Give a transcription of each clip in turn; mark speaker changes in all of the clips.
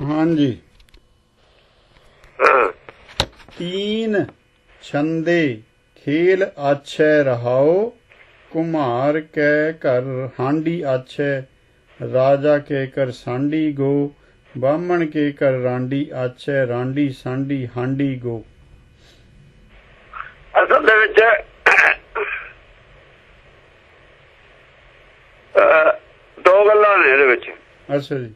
Speaker 1: ਹਾਂਜੀ। ਤੀਨ ਛੰਦੇ ਖੇਲ ਆਛੈ ਰਹਾਓ ਕੁਮਾਰ ਕੈ ਘਰ ਹਾਂਡੀ ਆਛੈ ਰਾਜਾ ਕੇ ਕਰ ਸਾਂਡੀ ਗੋ ਬਾਹਮਣ ਕੇ ਕਰ ਰਾਂਡੀ ਆਛੈ ਰਾਂਡੀ ਸਾਂਡੀ ਹਾਂਡੀ ਗੋ।
Speaker 2: ਅਸਲ ਦੇ ਵਿੱਚ ਦੋ ਗੱਲਾਂ ਨੇ ਇਹਦੇ ਵਿੱਚ।
Speaker 1: ਅੱਛਾ ਜੀ।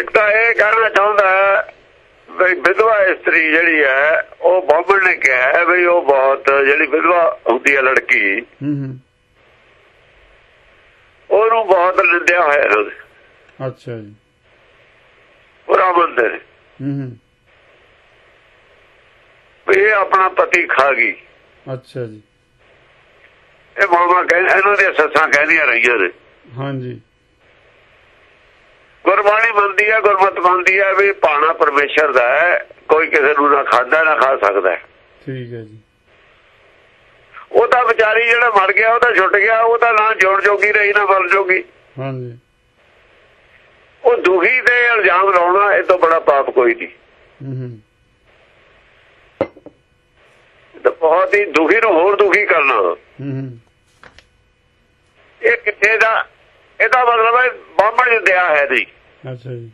Speaker 2: ਇੱਕ ਤਾਂ ਇਹ ਕਹਿਣਾ ਚਾਹੁੰਦਾ ਵੀ ਵਿਧਵਾ ਇਸਤਰੀ ਜਿਹੜੀ ਹੈ ਉਹ ਬਾਹਮਣ ਨੇ ਕਿਹਾ ਵੀ ਉਹ ਬਹੁਤ ਜਿਹੜੀ ਵਿਧਵਾ ਹੁੰਦੀ ਹੈ ਲੜਕੀ
Speaker 1: ਹੂੰ ਹੂੰ।
Speaker 2: ਉਹਨੂੰ ਬਹੁਤ ਨਿੰਦਿਆ ਹੋਇਆ ਨੇ
Speaker 1: ਅੱਛਾ ਜੀ।
Speaker 2: ਮੰਨਦੇ ਨੇ।
Speaker 1: ਹੂੰ
Speaker 2: ਇਹ ਆਪਣਾ ਪਤੀ ਖਾ ਗਈ।
Speaker 1: ਅੱਛਾ ਜੀ।
Speaker 2: ਇਹ ਮਾਮਾ ਕਹਿੰਦੇ ਇਹਨਾਂ ਦੀਆਂ ਸੱਸਾਂ ਕਹਿੰਦੀਆਂ ਰਹੀਆਂ ਨੇ।
Speaker 1: ਹਾਂਜੀ।
Speaker 2: ਗੁਰਬਾਣੀ ਮੰਨਦੀ ਹੈ ਗੁਰਮਤ ਮੰਨਦੀ ਹੈ ਵੀ ਪਾਣਾ ਪਰਮੇਸ਼ਰ ਦਾ ਹੈ ਕੋਈ ਕਿਸੇ ਨੂੰ ਨਾ ਖਾਂਦਾ ਨਾ ਖਾ ਸਕਦਾ।
Speaker 1: ਠੀਕ ਹੈ ਜੀ।
Speaker 2: ਉਹ ਤਾਂ ਵਿਚਾਰੀ ਜਿਹੜਾ ਮਰ ਗਿਆ ਉਹ ਤਾਂ ਛੁੱਟ ਗਿਆ ਉਹ ਤਾਂ ਨਾ ਜੋੜ ਜੋਗੀ ਰਹੀ ਨਾ ਮਰ ਜੋਗੀ।
Speaker 1: ਹਾਂਜੀ।
Speaker 2: ਉਹ ਦੁਖੀ ਤੇ ਇਲਜ਼ਾਮ ਲਾਉਣਾ ਇਹ ਤੋਂ ਬੜਾ ਪਾਪ ਕੋਈ ਨਹੀਂ।
Speaker 1: ਹੂੰ
Speaker 2: ਤਾਂ ਬਹੁਤ ਹੀ ਦੁਖੀ ਨੂੰ ਹੋਰ ਦੁਖੀ ਕਰਨਾ।
Speaker 1: ਹੂੰ ਹੂੰ।
Speaker 2: ਇਹ ਕਿੱਥੇ ਦਾ ਇਹਦਾ ਮਤਲਬ ਹੈ ਬਾਹਮਣ ਦਇਆ ਹੈ ਦੀ
Speaker 1: ਅੱਛਾ ਜੀ।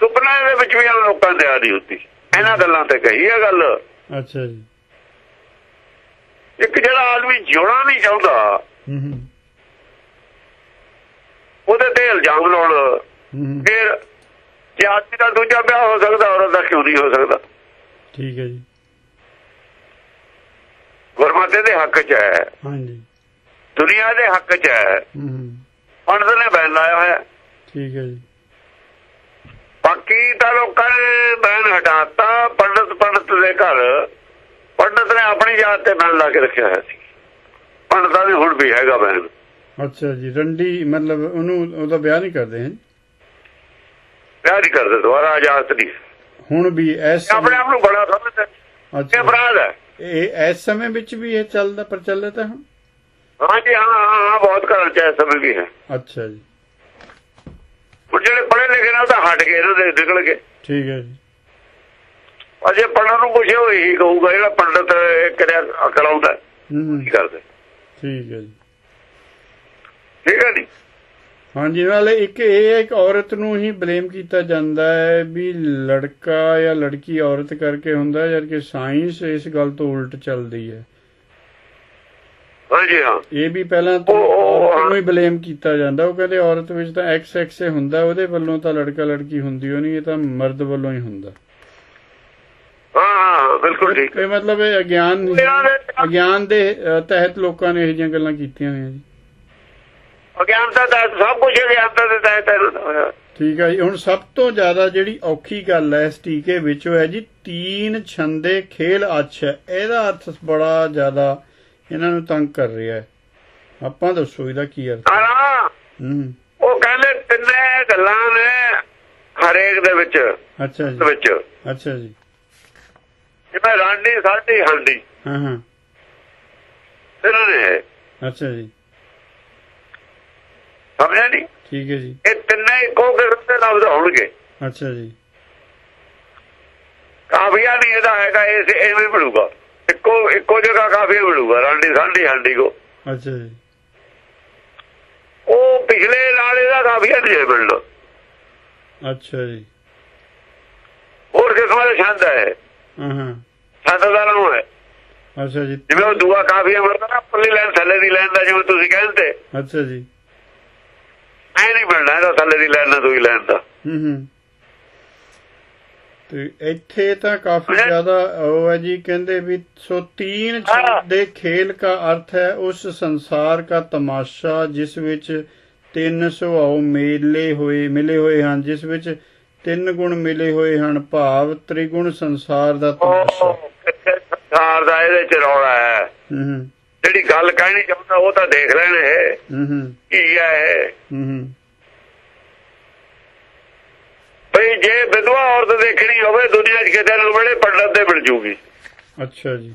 Speaker 2: ਸੁਪਨੇ ਦੇ ਵਿੱਚ ਵੀ ਇਹਨਾਂ ਲੋਕਾਂ ਦੀ ਦਇਆ ਨਹੀਂ ਹੁੰਦੀ। ਇਹਨਾਂ ਗੱਲਾਂ ਤੇ ਕਹੀ ਹੈ ਗੱਲ।
Speaker 1: ਅੱਛਾ ਜੀ।
Speaker 2: ਇੱਕ ਜਿਹੜਾ ਆਦਮੀ ਜਿਉਣਾ ਨਹੀਂ ਚਾਹੁੰਦਾ ਉਹਦੇ ਤੇ ਇਲਜ਼ਾਮ ਲਾਉਣ। ਫਿਰ ਜੇ ਆਦਮੀ ਦਾ ਦੂਜਾ ਵਿਆਹ ਹੋ ਸਕਦਾ ਔਰਤ ਦਾ ਕਿਉਂ ਨਹੀਂ ਹੋ ਸਕਦਾ?
Speaker 1: ਠੀਕ ਹੈ ਜੀ।
Speaker 2: ਗੁਰਮਤਿ ਦੇ ਹੱਕ 'ਚ ਹੈ।
Speaker 1: ਹਾਂਜੀ।
Speaker 2: ਦੁਨੀਆ ਦੇ ਹੱਕ 'ਚ ਹੈ।
Speaker 1: ਹੂੰ ਹੂੰ।
Speaker 2: ਪੰਡਤ ਨੇ ਬੈਨ ਲਾਇਆ ਹੋਇਆ।
Speaker 1: ਠੀਕ ਹੈ ਜੀ।
Speaker 2: ਬਾਕੀ ਤਾਂ ਲੋਕਾਂ ਨੇ ਬੈਨ ਹਟਾਤਾ ਪੰਡਤ ਪੰਡਤ ਦੇ ਘਰ। ਪੰਡਤ ਨੇ ਆਪਣੀ ਜਾਤ ਤੇ ਬੈਨ ਲਾ ਕੇ ਰੱਖਿਆ ਹੋਇਆ ਸੀ। ਪੰਡਤਾਂ ਦੇ ਹੁਣ ਵੀ ਹੈਗਾ ਬੈਨ
Speaker 1: ਅੱਛਾ ਜੀ ਰੰਡੀ ਮਤਲਬ ਉਹਨੂੰ ਉਹਦਾ ਵਿਆਹ ਨਹੀਂ ਕਰਦੇ ਹਨ
Speaker 2: ਵਿਆਹ ਨਹੀਂ ਕਰਦੇ ਦੁਬਾਰਾ ਆਜ਼ਾਦ ਨਹੀਂ।
Speaker 1: ਹੁਣ ਵੀ ਇਸ
Speaker 2: ਆਪਣੇ ਆਪ ਨੂੰ ਬੜਾ ਸਮਝਦਾ
Speaker 1: ਅੱਛਾ।
Speaker 2: ਅਪਰਾਧ ਹੈ।
Speaker 1: ਇਹ ਇਸ ਸਮੇਂ ਵਿੱਚ ਵੀ ਇਹ ਚੱਲਦਾ ਪ੍ਰਚਲਿਤ ਹੈ
Speaker 2: ਹਾਂ ਹਾਂ ਹਾਂ, ਬਹੁਤ ਘਰਾਂ ਚ ਇਸ ਸਮੇਂ ਵੀ ਹੈ।
Speaker 1: ਅੱਛਾ ਜੀ।
Speaker 2: ਹੁਣ ਜਿਹੜੇ ਪੜ੍ਹੇ ਲਿਖੇ ਨੇ ਉਹ ਤਾਂ ਹਟ ਗਏ ਇਹਨਾਂ ਦੇ ਨਿਕਲ ਗਏ।
Speaker 1: ਠੀਕ ਹੈ ਜੀ।
Speaker 2: ਅਜੇ ਪੜ੍ਹਨ ਨੂੰ ਪੁੱਛੇ ਉਹ ਇਹੀ ਕਹੂਗਾ ਜਿਹੜਾ ਪੰਡਤ ਕਰਿਆ ਅਕਲ ਆਉਂਦਾ ਕੀ ਕਰਦੇ?
Speaker 1: ਠੀਕ ਹੈ ਜੀ।
Speaker 2: ਠੀਕ ਹੈ ਜੀ?
Speaker 1: ਹਾਂਜੀ ਨਾਲੇ ਇੱਕ ਇਹ ਹੈ ਕਿ ਔਰਤ ਨੂੰ ਹੀ ਬਲੇਮ ਕੀਤਾ ਜਾਂਦਾ ਹੈ ਵੀ ਲੜਕਾ ਜਾਂ ਲੜਕੀ ਔਰਤ ਕਰਕੇ ਹੁੰਦਾ ਜਦ ਕਿ ਸਾਇੰਸ ਇਸ ਗੱਲ ਤੋਂ ਉਲਟ ਚੱਲਦੀ ਹੈ।
Speaker 2: ਹਾਂਜੀ ਹਾਂ।
Speaker 1: ਇਹ ਵੀ ਪਹਿਲਾਂ ਤੋਂ ਔਰਤ ਨੂੰ ਹੀ ਬਲੇਮ ਕੀਤਾ ਜਾਂਦਾ। ਉਹ ਕਹਿੰਦੇ ਔਰਤ ਵਿੱਚ ਤਾਂ ਐਕਸ ਐਕਸ ਹੁੰਦਾ ਉਹਦੇ ਵੱਲੋਂ ਤਾਂ ਲੜਕਾ ਲੜਕੀ ਹੁੰਦੀ ਉਹ ਨਹੀਂ ਇਹ ਤਾਂ ਮਰਦ ਵੱਲੋਂ ਹੀ ਹੁੰਦਾ।
Speaker 2: ਹਾਂ ਬਿਲਕੁਲ ਠੀਕ।
Speaker 1: ਇਹ ਮਤਲਬ ਇਹ ਅਗਿਆਨ ਅਗਿਆਨ ਦੇ ਤਹਿਤ ਲੋਕਾਂ ਨੇ ਇਹ ਜਿਹੀਆਂ ਗੱਲਾਂ ਕੀਤੀਆਂ ਹੋਈਆਂ ਜੀ।
Speaker 2: ਅਗਿਆਨਤਾ ਦਾ ਸਭ ਕੁਝ ਅਗਿਆਨਤਾ ਦੇ ਤਹਿਤ
Speaker 1: ਠੀਕ ਹੈ ਜੀ। ਹੁਣ ਸਭ ਤੋਂ ਜ਼ਿਆਦਾ ਜਿਹੜੀ ਔਖੀ ਗੱਲ ਹੈ ਇਸ ਟੀਕੇ ਵਿੱਚ ਉਹ ਹੈ ਜੀ ਤੀਨ ਛੰਦੇ ਖੇਲ ਅੱਛ ਇਹਦਾ ਅਰਥ ਬੜਾ ਜ਼ਿਆਦਾ ਇਹਨਾਂ ਨੂੰ ਤੰਗ ਕਰ ਰਿਹਾ ਹੈ। ਆਪਾਂ ਦੱਸੋ ਇਹਦਾ ਕੀ ਅਰਥ ਹੈ?
Speaker 2: ਹਾਂ। ਉਹ ਕਹਿੰਦੇ ਤਿੰਨੇ ਗੱਲਾਂ ਨੇ ਹਰੇਕ ਦੇ ਵਿੱਚ।
Speaker 1: ਅੱਛਾ ਜੀ।
Speaker 2: ਵਿੱਚ।
Speaker 1: ਅੱਛਾ ਜੀ।
Speaker 2: ਜਿਵੇਂ ਰਾਂਡੀ ਸਾਡੀ ਹਾਂਡੀ
Speaker 1: ਹਾਂ ਹਾਂ।
Speaker 2: ਇਹਨਾਂ ਨੇ
Speaker 1: ਅੱਛਾ ਜੀ।
Speaker 2: ਸਮਝਿਆ ਨਹੀਂ
Speaker 1: ਠੀਕ ਹੈ ਜੀ।
Speaker 2: ਇਹ ਤਿੰਨੇ ਇੱਕੋ ਕਿਸਮ ਦੇ ਲਫ਼ਜ਼ ਹੋਣਗੇ।
Speaker 1: ਅੱਛਾ ਜੀ।
Speaker 2: ਕਾਫੀਆ ਨਹੀਂ ਇਹਦਾ ਹੈਗਾ ਇਹ ਐਵੇਂ ਮਿਲੂਗਾ ਇੱਕੋ ਇੱਕੋ ਜਗ੍ਹਾ ਕਾਫੀਆ ਮਿਲੂਗਾ ਰਾਂਡੀ ਸਾਡੀ ਹਾਂਡੀ ਕੋ।
Speaker 1: ਅੱਛਾ ਜੀ।
Speaker 2: ਉਹ ਪਿਛਲੇ ਨਾਲ ਕਾਫੀਆ ਨਹੀਂ ਹੈ ਮਿਲਣਾ
Speaker 1: ਅੱਛਾ ਜੀ।
Speaker 2: ਹੋਰ ਕਿਸਮਾਂ ਦਾ ਛੰਦ ਹੈ
Speaker 1: ਹਾਂ ਹਾਂ।
Speaker 2: ਛੰਦ ਦਾ ਨਾਮ ਹੈ।
Speaker 1: ਅੱਛਾ ਜੀ।
Speaker 2: ਜਿਵੇਂ ਉਹ ਦੂਆ ਕਾਫੀਆ ਮਿਲਦਾ ਨਾ ਪੱਲੀ ਲੈਣ ਥੱਲੇ ਦੀ ਲੈਣ ਦਾ ਜਿਵੇਂ ਤੁਸੀਂ ਕਹਿੰਦੇ
Speaker 1: ਅੱਛਾ ਜੀ।
Speaker 2: ਐ ਨਹੀਂ ਮਿਲਣਾ ਇਹਦਾ ਥੱਲੇ ਦੀ ਲੈਣ ਨਾਲ ਦੂਈ ਲੈਣ ਦਾ।
Speaker 1: ਹੂੰ ਹੂੰ। ਤੇ ਇੱਥੇ ਤਾਂ ਕਾਫੀ ਜ਼ਿਆਦਾ ਉਹ ਹੈ ਜੀ ਕਹਿੰਦੇ ਵੀ ਸੋ ਤੀਨ। ਦੇ ਖੇਲ ਦਾ ਅਰਥ ਹੈ ਉਸ ਸੰਸਾਰ ਦਾ ਤਮਾਸ਼ਾ ਜਿਸ ਵਿੱਚ ਤਿੰਨ ਸੁਭਾਅ ਮੇਲੇ ਹੋਏ ਮਿਲੇ ਹੋਏ ਹਨ ਜਿਸ ਵਿੱਚ ਤਿੰਨ ਗੁਣ ਮਿਲੇ ਹੋਏ ਹਨ ਭਾਵ ਤ੍ਰਿਗੁਣ ਸੰਸਾਰ ਦਾ ਤਮਾਸ਼ਾ।
Speaker 2: ਸੰਸਾਰ ਦਾ ਇਹਦੇ ਚ ਰੌਲਾ ਹੈ। ਜਿਹੜੀ ਗੱਲ ਕਹਿਣੀ ਚਾਹੁੰਦਾ ਉਹ ਤਾਂ ਦੇਖ ਲੈਣ
Speaker 1: ਹੂੰ ਹੂੰ।
Speaker 2: ਕੀ ਹੈ
Speaker 1: ਹੂੰ ਹੂੰ।
Speaker 2: ਭਈ ਜੇ ਵਿਧਵਾ ਔਰਤ ਦੇਖਣੀ ਹੋਵੇ ਦੁਨੀਆ 'ਚ ਕਿਤੇ ਨੂੰ ਬੜੇ ਪੰਡਤ ਤੇ ਮਿਲ ਜੂਗੀ।
Speaker 1: ਅੱਛਾ ਜੀ।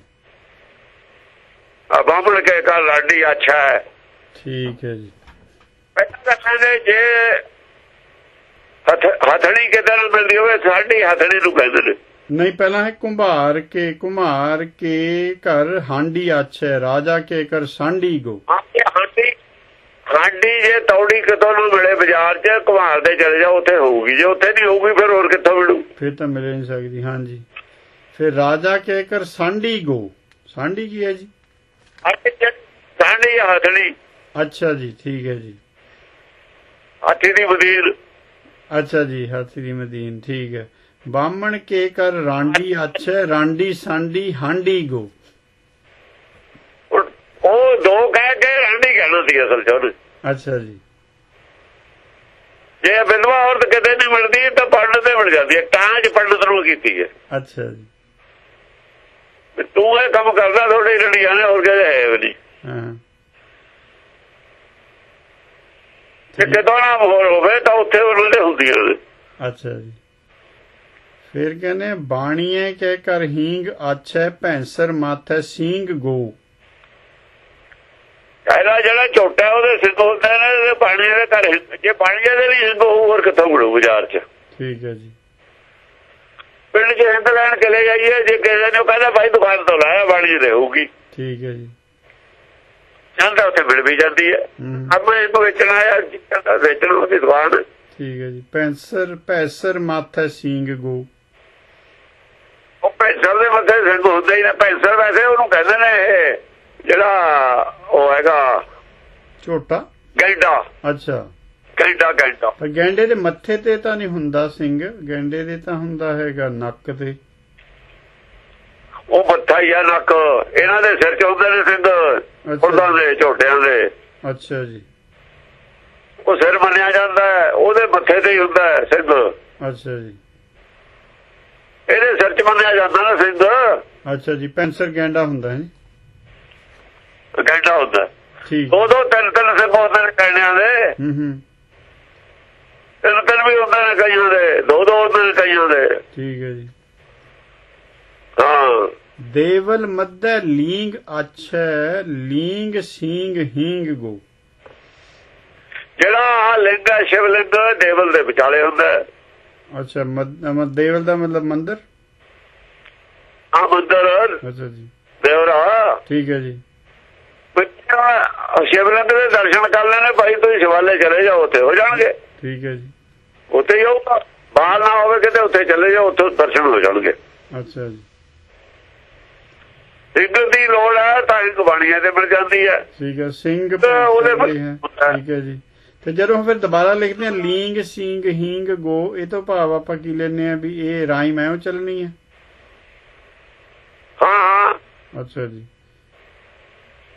Speaker 2: ਆ ਬਾਹਮਣ ਕੇ ਕਾ ਲਾਡੀ ਅੱਛਾ ਹੈ।
Speaker 1: ਠੀਕ ਹੈ ਜੀ।
Speaker 2: ਪਹਿਲਾਂ ਕਹਿੰਦੇ ਜੇ ਹੱਥ ਹਥੜੀ ਕਿਦਾਂ ਨਾਲ ਮਿਲਦੀ ਹੋਵੇ ਸਾਡੀ ਹਥੜੀ ਨੂੰ ਕਹਿੰਦੇ ਨੇ।
Speaker 1: ਨਹੀਂ ਪਹਿਲਾਂ ਹੈ ਕੁੰਭਾਰ ਕੇ ਕੁਮਾਰ ਕੇ ਘਰ ਹਾਂਡੀ ਆਛੈ ਰਾਜਾ ਕੇ ਕਰ ਸਾਂਢੀ ਗੋ।
Speaker 2: ਹਾਂਡੀ ਹਾਂਡੀ ਜੇ ਤੌੜੀ ਕਿਤੋਂ ਨੂੰ ਮਿਲੇ ਬਾਜ਼ਾਰ 'ਚ ਘੁਮਾਰ ਦੇ ਚਲੇ ਜਾਓ ਉੱਥੇ ਹੋਊਗੀ। ਜੇ ਉੱਥੇ ਨਹੀਂ ਹੋਊਗੀ ਫਿਰ ਹੋਰ ਕਿੱਥੋਂ ਮਿਲੂ?
Speaker 1: ਫਿਰ ਤਾਂ ਮਿਲ ਨਹੀਂ ਸਕਦੀ ਹਾਂਜੀ। ਫਿਰ ਰਾਜਾ ਕੇ ਕਰ ਸਾਂਢੀ ਗੋ। ਸਾਂਢੀ ਕੀ ਹੈ ਜੀ?
Speaker 2: ਸਾਡੀ ਹਥੜੀ
Speaker 1: ਅੱਛਾ ਜੀ ਠੀਕ ਹੈ ਜੀ।
Speaker 2: ਹਾਥੀ ਦੀ ਮਦੀਰ
Speaker 1: ਅੱਛਾ ਜੀ ਹਾਥੀ ਦੀ ਮਦੀਨ ਠੀਕ ਹੈ। ਬਾਹਮਣ ਕੇ ਕਰ ਰਾਂਡੀ ਆਛੈ ਰਾਂਡੀ ਸਾਂਢੀ ਹਾਂਡੀ ਗੋ।
Speaker 2: ਉਹ ਦੋ ਕਹਿ ਕੇ ਰਾਂਡੀ ਕਹਿਣਾ ਸੀ ਅਸਲ 'ਚ ਉਹਨੇ।
Speaker 1: ਅੱਛਾ ਜੀ।
Speaker 2: ਜੇ ਬਿੰਦਵਾ ਔਰਤ ਕਿਤੇ ਨਹੀਂ ਮਿਲਦੀ ਤਾਂ ਪੰਡਤ ਤੇ ਮਿਲ ਜਾਂਦੀ ਹੈ। ਚ ਪੰਡਤ ਨੂੰ ਕੀਤੀ ਹੈ।
Speaker 1: ਅੱਛਾ ਜੀ।
Speaker 2: ਤੂੰ ਇਹ ਕੰਮ ਕਰਦਾ ਥੋੜੀ ਰੜੀਆਂ ਨੇ ਹੋਰ ਕਿਤੇ ਹੈ ਵੀ ਨਹੀਂ।
Speaker 1: ਹਾਂ।
Speaker 2: ਜੇ ਕਿਤੋਂ ਨਾ ਹੋਰ ਹੋਵੇ ਤਾਂ ਉੱਥੇ ਉਹਨਾਂ ਦੇ ਹੁੰਦੀਆਂ ਨੇ
Speaker 1: ਅੱਛਾ ਜੀ। ਫਿਰ ਕਹਿੰਦੇ ਬਾਣੀਏ ਕੇ ਕਰ ਹੀਂਗ ਆਛੈ ਭੈਂਸਰ ਮਾਥੈ ਸਿੰਗ ਗੋ।
Speaker 2: ਇਹਦਾ ਜਿਹੜਾ ਝੋਟਾ ਉਹਦੇ ਸਿੰਘ ਹੁੰਦੇ ਨੇ ਇਹਦੇ ਪਾਣੀ ਦੇ ਘਰ ਜੇ ਪਾਣੀ ਦੇ ਲਈ ਸਿੰਘ ਹੋਊ ਹੋਰ ਕਿੱਥੋਂ ਮਿਲੂ ਬਾਜ਼ਾਰ 'ਚ?
Speaker 1: ਠੀਕ ਹੈ ਜੀ।
Speaker 2: ਪਿੰਡ 'ਚ ਹਿੰਦ ਲੈਣ ਚਲੇ ਜਾਈਏ ਜੇ ਕਿਸੇ ਨੇ ਕਹਿੰਦਾ ਭਾਈ ਦੁਕਾਨ ਤੋਂ ਲਾਇਆ ਬਾਣੀ ਦੇ ਹੋਊਗੀ
Speaker 1: ਠੀਕ ਹੈ ਜੀ।
Speaker 2: ਜਾਂਦਾ ਉੱਥੇ ਮਿਲ ਵੀ ਜਾਂਦੀ ਹੈ। ਆਪਾਂ ਇਹਨੂੰ ਵੇਚਣਾ ਆ ਕਹਿੰਦਾ ਵੇਚਣਾ ਉਹਦੀ ਦੁਕਾਨ।
Speaker 1: ਠੀਕ ਹੈ ਜੀ। ਭੈਂਸਰ ਭੈਂਸਰ ਮਾਥੈ ਸਿੰਗ ਗੋ।
Speaker 2: ਉਹ ਪੈਸਰ ਦੇ ਮੱਥੇ ਸਿੰਘ ਹੁੰਦਾ ਹੀ ਨਾ। ਪੈਸਰ ਵੈਸੇ ਉਹਨੂੰ ਕਹਿੰਦੇ ਨੇ ਇਹ ਜਿਹੜਾ ਉਹ ਹੈਗਾ
Speaker 1: ਝੋਟਾ।
Speaker 2: ਗੈਂਡਾ।
Speaker 1: ਅੱਛਾ।
Speaker 2: ਗੈਂਡਾ ਗੈਂਡਾ।
Speaker 1: ਪਰ ਗੈਂਡੇ ਦੇ ਮੱਥੇ ਤੇ ਤਾਂ ਨਹੀਂ ਹੁੰਦਾ ਸਿੰਘ ਗੈਂਡੇ ਦੇ ਤਾਂ ਹੁੰਦਾ ਹੈਗਾ ਨੱਕ ਤੇ।
Speaker 2: ਉਹ ਮੱਥਾ ਹੀ ਆ ਨੱਕ। ਇਹਨਾਂ ਦੇ ਸਿਰ 'ਚ ਹੁੰਦੇ ਨੇ ਸਿੰਘ ਫੁੱਲਾਂ ਦੇ ਝੋਟਿਆਂ ਦੇ।
Speaker 1: ਅੱਛਾ ਜੀ।
Speaker 2: ਉਹ ਸਿਰ ਮੰਨਿਆ ਜਾਂਦਾ ਉਹਦੇ ਮੱਥੇ ਤੇ ਹੀ ਹੁੰਦਾ ਹੈ ਸਿੰਘ।
Speaker 1: ਅੱਛਾ ਜੀ।
Speaker 2: ਇਹਦੇ ਸਿਰ 'ਚ ਮੰਨਿਆ ਜਾਂਦਾ ਨਾ ਸਿੰਘ।
Speaker 1: ਅੱਛਾ ਜੀ ਪੈਂਸਰ ਗੈਂਡਾ ਹੁੰਦਾ ਹੈ। ਜੀ
Speaker 2: ਗੈਂਡਾ ਹੁੰਦਾ
Speaker 1: ਠੀਕ।
Speaker 2: ਦੋ ਦੋ ਤਿੰਨ ਤਿੰਨ ਸਿੰਘ ਹੁੰਦੇ ਨੇ ਕਹਿਣਿਆਂ ਦੇ।
Speaker 1: ਹੂੰ ਹੂੰ।
Speaker 2: ਤਿੰਨ ਤਿੰਨ ਵੀ ਹੁੰਦੇ ਨੇ ਕਈਆਂ ਦੇ। ਦੋ ਦੋ ਹੁੰਦੇ ਨੇ ਕਈਆਂ ਦੇ।
Speaker 1: ਠੀਕ ਹੈ ਜੀ।
Speaker 2: ਹਾਂ।
Speaker 1: ਦੇਵਲ ਮੱਧੈ ਲੀਂਗ ਆਛੈ ਲੀਂਗ ਸਿੰਗ ਹੀਂਗ ਗੋ।
Speaker 2: ਜਿਹੜਾ ਲਿੰਗ ਹੈ ਸ਼ਿਵ ਲਿੰਗ ਦੇਵਲ ਦੇ ਵਿਚਾਲੇ ਹੁੰਦਾ
Speaker 1: ਅੱਛਾ ਦੇਵਲ ਦਾ ਮਤਲਬ ਮੰਦਰ?
Speaker 2: ਆ ਮੰਦਰ।
Speaker 1: ਅੱਛਾ ਜੀ।
Speaker 2: ਦੇਵਰਾ।
Speaker 1: ਠੀਕ ਹੈ ਜੀ।
Speaker 2: ਸ਼ਿਵ ਲਿੰਗ ਦੇ ਦਰਸ਼ਨ ਕਰ ਲੈਣੇ ਭਾਈ ਤੁਸੀਂ ਸ਼ਿਵਾਲੇ ਚਲੇ ਜਾਓ ਉੱਥੇ ਹੋ ਜਾਣਗੇ।
Speaker 1: ਠੀਕ ਹੈ ਜੀ।
Speaker 2: ਉੱਥੇ ਹੀ ਹੋਊਗਾ। ਬਾਹਰ ਨਾ ਹੋਵੇ ਕਿਤੇ ਉੱਥੇ ਚਲੇ ਜਾਓ ਉੱਥੇ ਦਰਸ਼ਨ ਹੋ ਜਾਣਗੇ।
Speaker 1: ਅੱਛਾ ਜੀ।
Speaker 2: ਸਿੰਘ ਦੀ ਲੋੜ ਹੈ ਤਾਂ ਇੱਕ ਬਾਣੀਆਂ ਤੇ ਮਿਲ ਜਾਂਦੀ ਹੈ।
Speaker 1: ਠੀਕ ਹੈ ਸਿੰਘ
Speaker 2: ਤਾਂ ਉਹਦੇ
Speaker 1: ਠੀਕ ਹੈ ਜੀ। ਤੇ ਜਦੋਂ ਫਿਰ ਦੁਬਾਰਾ ਲਿਖਦੇ ਆ ਲੀਂਗ ਸਿੰਗ ਹੀਂਗ ਗੋ ਇਹ ਤੋਂ ਭਾਵ ਆਪਾਂ ਕੀ ਲੈਨੇ ਆ ਵੀ ਇਹ ਰਾਈਮ ਐ ਉਹ ਚੱਲਣੀ ਹੈ?
Speaker 2: ਹਾਂ ਹਾਂ।
Speaker 1: ਅੱਛਾ ਜੀ।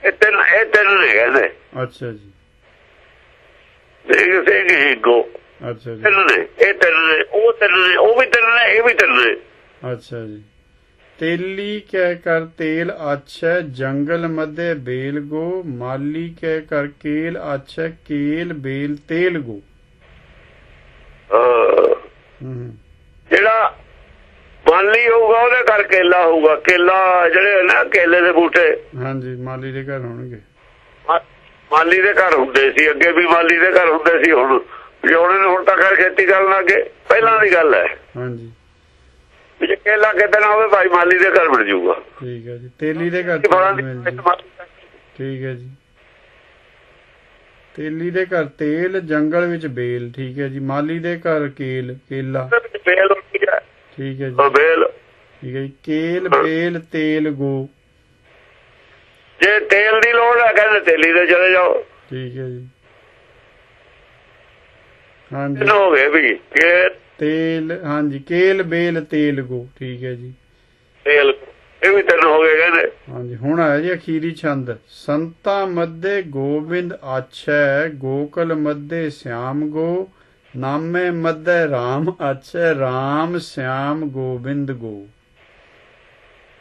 Speaker 2: ਇਹ ਤਿੰਨ ਇਹ ਤਿੰਨ ਨੇ ਕਹਿੰਦੇ।
Speaker 1: ਅੱਛਾ ਜੀ।
Speaker 2: ਸਿੰਘ ਸਿੰਘ ਹੀ ਗੋ
Speaker 1: ਅੱਛਾ ਜੀ।
Speaker 2: ਤਿੰਨ ਨੇ ਇਹ ਤਿੰਨ ਨੇ ਉਹ ਤਿੰਨ ਨੇ ਉਹ ਵੀ ਤਿੰਨ ਨੇ ਇਹ ਵੀ ਤਿੰਨ ਨੇ।
Speaker 1: ਅੱਛਾ ਜੀ। ਤੇਲੀ ਕਹਿ ਕਰ ਤੇਲ ਆਛੈ ਜੰਗਲ ਮਧੇ ਬੇਲ ਗੋ। ਮਾਲੀ ਕਹਿ ਕਰ ਕੇਲ ਆਛੈ ਕੇਲ ਬੇਲ ਤੇਲ ਗੋ।
Speaker 2: ਜਿਹੜਾ ਮਾਲੀ ਹੋਊਗਾ ਉਹਦੇ ਘਰ ਕੇਲਾ ਹੋਊਗਾ। ਕੇਲਾ ਜਿਹੜੇ ਨਾ ਕੇਲੇ ਦੇ ਬੂਟੇ।
Speaker 1: ਹਾਂਜੀ ਮਾਲੀ ਦੇ ਘਰ ਹੋਣਗੇ।
Speaker 2: ਮਾਲੀ ਦੇ ਘਰ ਹੁੰਦੇ ਸੀ ਅੱਗੇ ਵੀ ਮਾਲੀ ਦੇ ਘਰ ਹੁੰਦੇ ਸੀ ਹੁਣ ਜੇ ਉਹਨਾਂ ਨੇ ਹੁਣ ਤਾਂ ਘਰ ਖੇਤੀ ਕਰਨ ਲੱਗੇ ਪਹਿਲਾਂ ਦੀ ਗੱਲ ਹੈ।
Speaker 1: ਹਾਂਜੀ।
Speaker 2: ਜੇ ਕੇਲਾ ਕਿਤੇ ਨਾ ਹੋਵੇ ਭਾਈ ਮਾਲੀ ਦੇ ਘਰ ਮਿਲ ਜਾਊਗਾ
Speaker 1: ਠੀਕ ਹੈ ਜੀ। ਤੇਲੀ ਦੇ ਘਰ। ਠੀਕ ਹੈ ਜੀ। ਤੇਲੀ ਦੇ ਘਰ ਤੇਲ ਜੰਗਲ ਵਿੱਚ ਬੇਲ। ਠੀਕ ਹੈ ਜੀ। ਮਾਲੀ ਦੇ ਘਰ ਕੇਲ ਕੇਲਾ।
Speaker 2: ਬੇਲ
Speaker 1: ਠੀਕ ਹੈ ਜੀ।
Speaker 2: ਬੇਲ।
Speaker 1: ਠੀਕ ਹੈ ਕੇਲ ਬੇਲ ਤੇਲ ਗੋ।
Speaker 2: ਜੇ ਤੇਲ ਦੀ ਲੋੜ ਹੈ ਕਹਿੰਦੇ ਤੇਲੀ ਦੇ ਚਲੇ ਜਾਓ।
Speaker 1: ਠੀਕ ਹੈ ਜੀ। ਹਾਂਜੀ।
Speaker 2: ਹੋ ਗਏ ਵੀ। ਇਹ
Speaker 1: ਤੇਲ ਹਾਂਜੀ। ਕੇਲ ਬੇਲ ਤੇਲ ਗੋ। ਠੀਕ ਹੈ ਜੀ।
Speaker 2: ਤੇਲ। ਇਹ ਵੀ ਤਿੰਨ ਹੋ ਗਏ ਕਹਿੰਦੇ।
Speaker 1: ਹਾਂਜੀ। ਹੁਣ ਆਇਆ ਜੀ ਅਖੀਰੀ ਛੰਦ। ਸੰਤਾ ਮੱਧੇ ਗੋਬਿੰਦ ਆਛੈ ਗੋਕਲ ਮੱਧੇ ਸਿਆਮ ਗੋ। ਨਾਮੇ ਮੱਧੇ RAM ਆਛੈ RAM ਸਿਆਮ ਗੋਬਿੰਦ ਗੋ।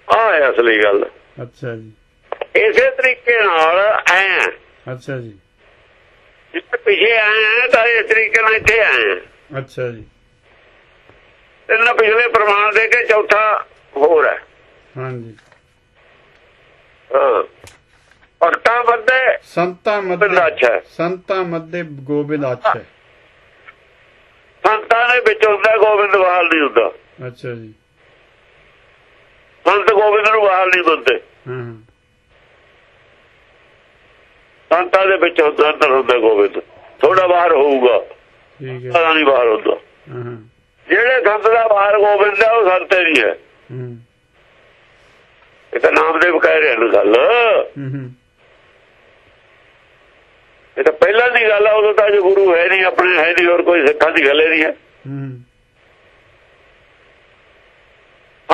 Speaker 2: ਆਹ ਅਸਲੀ ਗੱਲ।
Speaker 1: ਅੱਛਾ ਜੀ।
Speaker 2: ਇਸੇ ਤਰੀਕੇ ਨਾਲ ਐ।
Speaker 1: ਅੱਛਾ ਜੀ।
Speaker 2: ਜਿੱਥੇ ਪਿਛੇ ਆਏ ਆ ਤਾਂ ਇਸ ਤਰੀਕੇ ਨਾਲ ਇੱਥੇ ਆਏ ਆ
Speaker 1: ਅੱਛਾ ਜੀ।
Speaker 2: ਤਿੰਨ ਪਿਛਲੇ ਪ੍ਰਮਾਣ ਦੇ ਕੇ ਚੌਥਾ ਹੋਰ ਹੈ।
Speaker 1: ਹਾਂਜੀ।
Speaker 2: ਹਾਂ। ਭਗਤਾਂ ਬੰਦੇ
Speaker 1: ਸੰਤਾ
Speaker 2: ਆਛੈ
Speaker 1: ਸੰਤਾ ਮੱਧੇ ਗੋਬਿੰਦ ਆਛੈ
Speaker 2: ਸੰਤਾਂ ਦੇ ਵਿੱਚ ਹੁੰਦਾ ਗੋਬਿੰਦ ਬਹਾਲ ਨਹੀਂ ਹੁੰਦਾ।
Speaker 1: ਅੱਛਾ ਜੀ।
Speaker 2: ਸੰਤ ਗੋਬਿੰਦ ਨੂੰ ਬਹਾਲ ਨਹੀਂ ਬੰਦੇ
Speaker 1: ਹਾਂ।
Speaker 2: ਸੰਤਾਂ ਦੇ ਵਿੱਚ ਹੁੰਦਾ ਅੰਦਰ ਹੁੰਦਾ ਗੋਬਿੰਦ। ਥੋੜਾ ਬਾਹਰ ਹੋਊਗਾ।
Speaker 1: ਠੀਕ ਹੈ।
Speaker 2: ਸਾਰਾ ਨਹੀਂ ਬਾਹਰ ਹੁੰਦਾ।
Speaker 1: ਹਾਂ।
Speaker 2: ਜਿਹੜੇ ਸੰਤ ਦਾ ਬਾਹਰ ਗੋਬਿੰਦ ਹੈ ਉਹ ਸੰਤ ਨਹੀਂ ਹੈ।
Speaker 1: ਹੂੰ।
Speaker 2: ਇਹ ਤਾਂ ਨਾਮਦੇਵ ਕਹਿ ਰਹੇ ਨੇ ਗੱਲ।
Speaker 1: ਹੂੰ ਹੂੰ।
Speaker 2: ਇਹ ਤਾਂ ਪਹਿਲਾਂ ਦੀ ਗੱਲ ਆ ਉਦੋਂ ਤਾਂ ਜੇ ਗੁਰੂ ਹੈ ਨਹੀਂ ਆਪਣੇ ਹੈ ਨਹੀਂ ਹੋਰ ਕੋਈ ਸਿੱਖਾਂ ਦੀ ਗੱਲ ਨਹੀਂ ਹੈ।
Speaker 1: ਹੂੰ।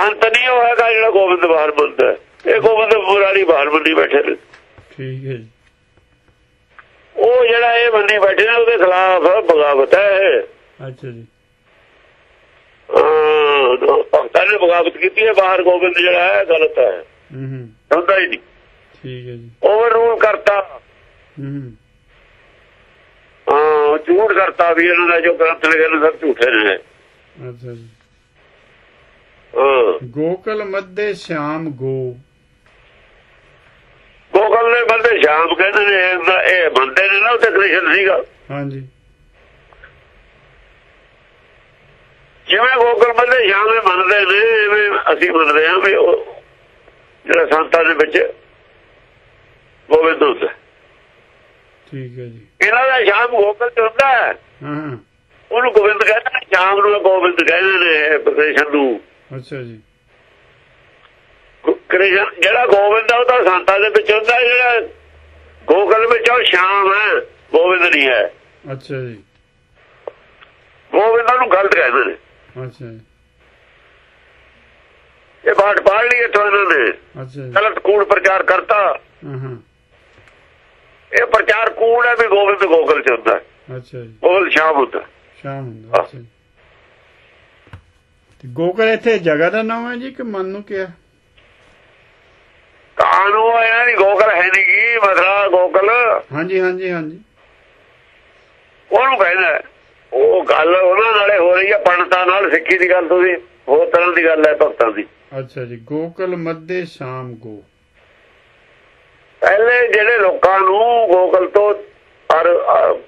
Speaker 2: ਅੰਤ ਨਹੀਂ ਉਹ ਹੈਗਾ ਜਿਹੜਾ ਗੋਬਿੰਦ ਬਾਹਰ ਬੰਦਾ ਇਹ ਗੋਬਿੰਦ ਮੁਰਾਰੀ ਬਾਹਰ ਬੰਦੀ ਬੈਠੇ ਨੇ।
Speaker 1: ਠੀਕ ਹੈ
Speaker 2: ਉਹ ਜਿਹੜਾ ਇਹ ਬੰਦੀ ਬੈਠੇ ਨੇ ਉਹਦੇ ਖਿਲਾਫ ਬਗਾਵਤ ਹੈ।
Speaker 1: ਅੱਛਾ ਜੀ।
Speaker 2: ਹਾਂ, ਭਗਤਾਂ ਨੇ ਬਗਾਵਤ ਕੀਤੀ ਹੈ ਬਾਹਰ ਗੋਬਿੰਦ ਜਿਹੜਾ ਹੈ ਗਲਤ ਹੈ।
Speaker 1: ਹੂੰ ਹੂੰ।
Speaker 2: ਹੁੰਦਾ ਹੀ ਨਹੀਂ।
Speaker 1: ਠੀਕ ਹੈ ਜੀ।
Speaker 2: ਓਵਰ ਰੂਲ ਕਰਤਾ।
Speaker 1: ਹੂੰ। ਹੂੰ
Speaker 2: ਹਾਂ ਝੂਠ ਕਰਤਾ ਵੀ ਇਹਨਾਂ ਦਾ ਜੋ ਗ੍ਰੰਥ ਲਿਖੇ ਨੇ ਸਭ ਝੂਠੇ ਨੇ।
Speaker 1: ਅੱਛਾ ਜੀ। ਗੋਕਲ ਮੱਦੇ ਸ਼ਾਮ ਗੋ।
Speaker 2: ਗੋਕਲ ਨੇ ਬੰਦੇ ਸ਼ਾਮ ਕਹਿੰਦੇ ਨੇ ਇਹ ਬੰਦੇ ਨੇ ਨਾ ਉੱਥੇ ਕ੍ਰਿਸ਼ਨ ਸੀਗਾ।
Speaker 1: ਹਾਂਜੀ।
Speaker 2: ਜਿਵੇਂ ਗੋਕਲ ਬੰਦੇ ਸ਼ਾਮ ਇਹ ਮੰਨਦੇ ਨੇ ਐਵੇਂ ਅਸੀਂ ਮੰਨਦੇ ਹਾਂ ਵੀ ਉਹ ਜਿਹੜਾ ਸੰਤਾਂ ਦੇ ਵਿੱਚ ਗੋਬਿੰਦ ਹੁੰਦਾ।
Speaker 1: ਠੀਕ ਹੈ ਜੀ।
Speaker 2: ਇਹਨਾਂ ਦਾ ਸ਼ਾਮ ਗੋਕਲ ਚ ਹੁੰਦਾ ਹੈ।
Speaker 1: ਹਾਂ।
Speaker 2: ਉਹਨੂੰ ਗੋਬਿੰਦ ਕਹਿੰਦੇ ਨੇ ਸ਼ਾਮ ਨੂੰ ਗੋਬਿੰਦ ਕਹਿੰਦੇ ਨੇ ਕ੍ਰਿਸ਼ਨ ਨੂੰ।
Speaker 1: ਅੱਛਾ ਜੀ।
Speaker 2: ਕ੍ਰਿਸ਼ਨ ਜਿਹੜਾ ਗੋਬਿੰਦ ਆ ਉਹ ਤਾਂ ਸੰਤਾਂ ਦੇ ਵਿੱਚ ਹੁੰਦਾ ਜਿਹੜਾ ਗੋਕਲ ਵਿੱਚ ਉਹ ਸ਼ਾਮ ਹੈ ਗੋਬਿੰਦ ਨਹੀਂ ਹੈ।
Speaker 1: ਅੱਛਾ ਜੀ।
Speaker 2: ਗੋਬਿੰਦ ਨੂੰ ਗਲਤ ਕਹਿੰਦੇ ਨੇ।
Speaker 1: ਅੱਛਾ ਜੀ।
Speaker 2: ਇਹ ਬਾਟ ਪਾੜ ਲਈ ਇੱਥੋਂ ਇਹਨਾਂ ਨੇ।
Speaker 1: ਅੱਛਾ ਜੀ।
Speaker 2: ਗਲਤ ਕੂੜ ਪ੍ਰਚਾਰ ਕਰਤਾ।
Speaker 1: ਹਾਂ ਹਾਂ।
Speaker 2: ਇਹ ਪ੍ਰਚਾਰ ਕੂੜ ਹੈ ਵੀ ਗੋਬਿੰਦ ਗੋਕਲ ਚ ਹੁੰਦਾ।
Speaker 1: ਅੱਛਾ ਜੀ।
Speaker 2: ਸ਼ਾਮ ਹੁੰਦਾ
Speaker 1: ਸ਼ਾਮ ਹੁੰਦਾ ਤੇ ਗੋਕਲ ਇੱਥੇ ਜਗ੍ਹਾ ਦਾ ਨਾਮ ਹੈ ਜੀ ਕਿ ਮਨ ਨੂੰ ਕਿਹਾ?
Speaker 2: ਕਾਨੂੰ ਇਹਨਾਂ ਦੀ ਗੋਕਲ ਹੈ ਨਹੀਂ ਕੀ ਮਥਰਾ ਗੋਕਲ
Speaker 1: ਹਾਂਜੀ ਹਾਂਜੀ ਹਾਂਜੀ।
Speaker 2: ਉਹਨੂੰ ਕਹਿੰਦਾ। ਉਹ ਗੱਲ ਉਹਨਾਂ ਨਾਲੇ ਹੋ ਰਹੀ ਹੈ ਪੰਡਤਾਂ ਨਾਲ ਸਿੱਖੀ ਦੀ ਗੱਲ ਤੁਸੀਂ ਹੋਰ ਤਰ੍ਹਾਂ ਦੀ ਗੱਲ ਹੈ ਭਗਤਾਂ ਦੀ।
Speaker 1: ਅੱਛਾ ਜੀ ਗੋਕਲ ਮੱਦੇ ਸ਼ਾਮ ਗੋ।
Speaker 2: ਪਹਿਲੇ ਜਿਹੜੇ ਲੋਕਾਂ ਨੂੰ ਗੋਕਲ ਤੋਂ ਔਰ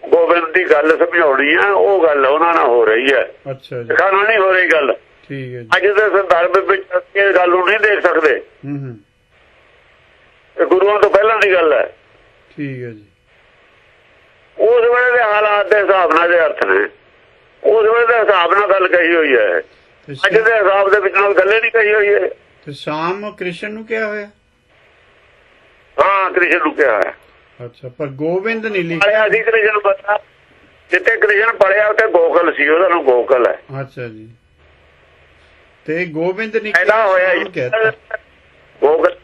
Speaker 2: ਗੋਬਿੰਦ ਦੀ ਗੱਲ ਸਮਝਾਉਣੀ ਹੈ ਉਹ ਗੱਲ ਉਹਨਾਂ ਨਾਲ ਹੋ ਰਹੀ ਹੈ।
Speaker 1: ਅੱਛਾ ਜੀ।
Speaker 2: ਨਹੀਂ ਹੋ ਰਹੀ ਗੱਲ।
Speaker 1: ਠੀਕ ਹੈ ਜੀ।
Speaker 2: ਅੱਜ ਦੇ ਸੰਦਰਭ ਵਿੱਚ ਅਸੀਂ ਇਹ ਗੱਲ ਨੂੰ ਨਹੀਂ ਦੇਖ ਸਕਦੇ।
Speaker 1: ਹੂੰ ਹੂੰ।
Speaker 2: ਇਹ ਗੁਰੂਆਂ ਤੋਂ ਪਹਿਲਾਂ ਦੀ ਗੱਲ ਹੈ।
Speaker 1: ਠੀਕ ਹੈ ਜੀ।
Speaker 2: ਉਸ ਵੇਲੇ ਦੇ ਹਾਲਾਤ ਦੇ ਹਿਸਾਬ ਨਾਲ ਦੇ ਅਰਥ ਨੇ। ਉਸ ਵੇਲੇ ਦੇ ਹਿਸਾਬ ਨਾਲ ਗੱਲ ਕਹੀ ਹੋਈ ਹੈ। ਅੱਜ ਦੇ ਹਿਸਾਬ ਦੇ ਵਿੱਚ ਨਾਲ ਗੱਲੇ ਨਹੀਂ ਕਹੀ ਹੋਈ ਹੈ।
Speaker 1: ਤੇ ਸ਼ਾਮ ਕ੍ਰਿਸ਼ਨ ਨੂੰ ਕਿਹਾ ਹੋਇਆ?
Speaker 2: ਹਾਂ ਕ੍ਰਿਸ਼ਨ ਨੂੰ ਕਿਹਾ ਹੈ
Speaker 1: ਅੱਛਾ ਪਰ ਗੋਬਿੰਦ ਨਹੀਂ ਲਿਖਿਆ।
Speaker 2: ਪੜਿਆ ਸੀ ਕ੍ਰਿਸ਼ਨ ਪਤਾ ਜਿੱਥੇ ਕ੍ਰਿਸ਼ਨ ਪੜਿਆ ਉੱਥੇ ਗੋਕਲ ਸੀ ਉਹਦਾ ਨਾਮ ਗੋਕਲ ਹੈ।
Speaker 1: ਅੱਛਾ ਜੀ। ਤੇ ਗੋਬਿੰਦ ਨਹੀਂ
Speaker 2: ਐਦਾ ਹੋਇਆ ਗੋਕਲ।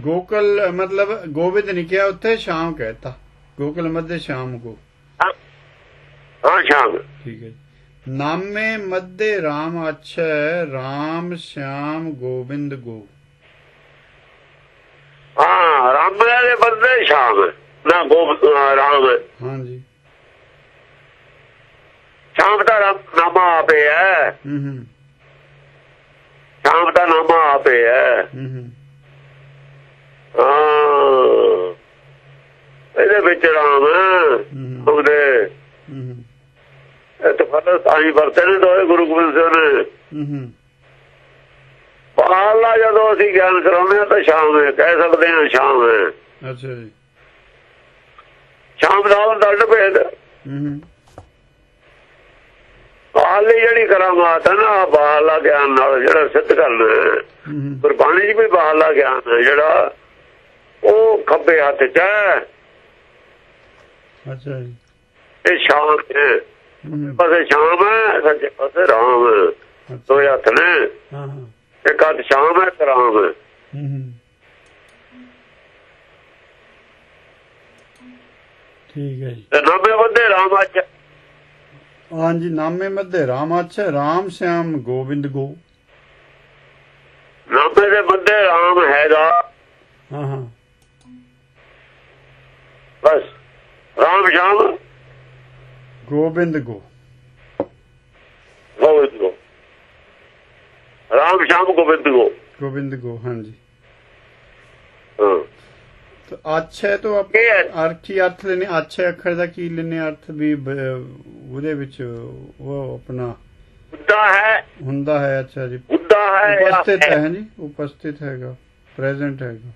Speaker 1: ਗੋਕਲ ਮਤਲਬ ਗੋਬਿੰਦ ਨਹੀਂ ਕਿਹਾ ਉੱਥੇ ਸ਼ਾਮ ਕਹਿਤਾ। ਗੋਕਲ ਮੱਦੇ ਸ਼ਾਮ ਕੋ।
Speaker 2: ਹਾਂ। ਸ਼ਾਮ।
Speaker 1: ਠੀਕ ਹੈ ਨਾਮੇ ਮੱਦੇ RAM ਅਛੈ RAM ਸ਼ਾਮ ਗੋਬਿੰਦ ਗੋ
Speaker 2: ਹਾਂ ਰਾਮ ਬੰਦੇ ਸ਼ਾਮ ਨਾ ਗੋਬਿੰਦ ਰਾਮ
Speaker 1: ਹਾਂਜੀ।
Speaker 2: ਸ਼ਾਮ ਦਾ ਨਾਮਾ ਆਪੇ ਹੈ।
Speaker 1: ਹੂੰ ਹੂੰ।
Speaker 2: ਸ਼ਾਮ ਦਾ ਨਾਮਾ ਆਪੇ ਹੈ।
Speaker 1: ਹੂੰ
Speaker 2: ਇਹਦੇ ਵਿੱਚ ਰਾਮ ਉਹਦੇ। ਇਹ ਤਾਂ ਫਰਜ਼ ਆਹੀ ਵਰਤੇ ਨੇ ਦੋਏ ਗੁਰੂ ਗੋਬਿੰਦ ਸਿੰਘ ਨੇ।
Speaker 1: ਹੂੰ ਹੂੰ।
Speaker 2: ਪਾਲਾ ਜਦੋਂ ਅਸੀਂ ਗਿਆਨ ਕਰਾਉਂਦੇ ਹਾਂ ਤਾਂ ਸ਼ਾਮ ਹੈ। ਕਹਿ ਸਕਦੇ ਹਾਂ ਸ਼ਾਮ ਹੈ।
Speaker 1: ਅੱਛਾ ਜੀ।
Speaker 2: ਸ਼ਾਮ ਦਾ ਉਹ ਦੰਡ ਭੇਦ
Speaker 1: ਹੂੰ ਹੂੰ।
Speaker 2: ਪਾਲੀ ਜਿਹੜੀ ਕਰਾਮਾਤ ਹੈ ਨਾ ਬਾਹਲਾ ਗਿਆਨ ਨਾਲ ਜਿਹੜਾ ਸਿੱਧ ਕਰਨਾ ਹੂੰ। ਗੁਰਬਾਣੀ 'ਚ ਵੀ ਬਾਹਲਾ ਗਿਆਨ ਹੈ ਜਿਹੜਾ ਉਹ ਖੱਬੇ ਹੱਥ 'ਚ ਹੈ।
Speaker 1: ਅੱਛਾ ਜੀ।
Speaker 2: ਇਹ ਸ਼ਾਮ ਹੈ। ਪਾਸੇ ਸ਼ਾਮ ਹੈ ਸੱਜੇ ਪਾਸੇ ਰਾਮ। ਦੋ ਹੱਥ ਨੇ।
Speaker 1: ਹਾਂ
Speaker 2: ਇੱਕ ਹੱਥ ਸ਼ਾਮ ਹੈ ਇੱਕ ਰਾਮ। ਹੈ
Speaker 1: ਹੂੰ ਹੂੰ ਠੀਕ ਹੈ ਜੀ।
Speaker 2: ਤੇ ਨਾਮੇ ਬੰਦੇ ਰਾਮ ਅੱਜ।
Speaker 1: ਹਾਂਜੀ ਨਾਮੇ ਮੱਦੇ RAM ਅਛੈ RAM ਸ਼ਾਮ ਗੋਬਿੰਦ ਗੋ।
Speaker 2: ਨਾਮੇ ਦੇ ਬੰਦੇ ਰਾਮ ਹੈਗਾ।
Speaker 1: ਹਾਂ ਹਾਂ।
Speaker 2: ਬਸ। ਰਾਮ ਸ਼ਾਮ
Speaker 1: ਗੋਬਿੰਦ ਗੋ।
Speaker 2: ਗੋਬਿੰਦ ਗੋ। ਰਾਮ ਸ਼ਾਮ ਗੋਬਿੰਦ ਗੋ।
Speaker 1: ਗੋਬਿੰਦ ਗੋ ਹਾਂਜੀ।
Speaker 2: ਹਾਂ।
Speaker 1: ਅੱਛੇ ਤੋਂ
Speaker 2: ਹੈ।
Speaker 1: ਅਰਥੀ ਅਰਥ ਲੈਨੇ ਅੱਛੇ ਅੱਖਰ ਦਾ ਕੀ ਲੈਨੇ ਅਰਥ ਵੀ ਉਹਦੇ ਵਿੱਚ ਉਹ ਆਪਣਾ
Speaker 2: ਬੁੱਧਾ ਹੈ।
Speaker 1: ਹੁੰਦਾ ਹੈ ਅੱਛਾ ਜੀ।
Speaker 2: ਬੁੱਧਾ ਹੈ
Speaker 1: ਉਪਸਥਿਤ
Speaker 2: ਹੈ।
Speaker 1: ਜੀ ਉਪਸਥਿਤ ਹੈਗਾ ਪ੍ਰੈਜ਼ੈਂਟ ਹੈਗਾ।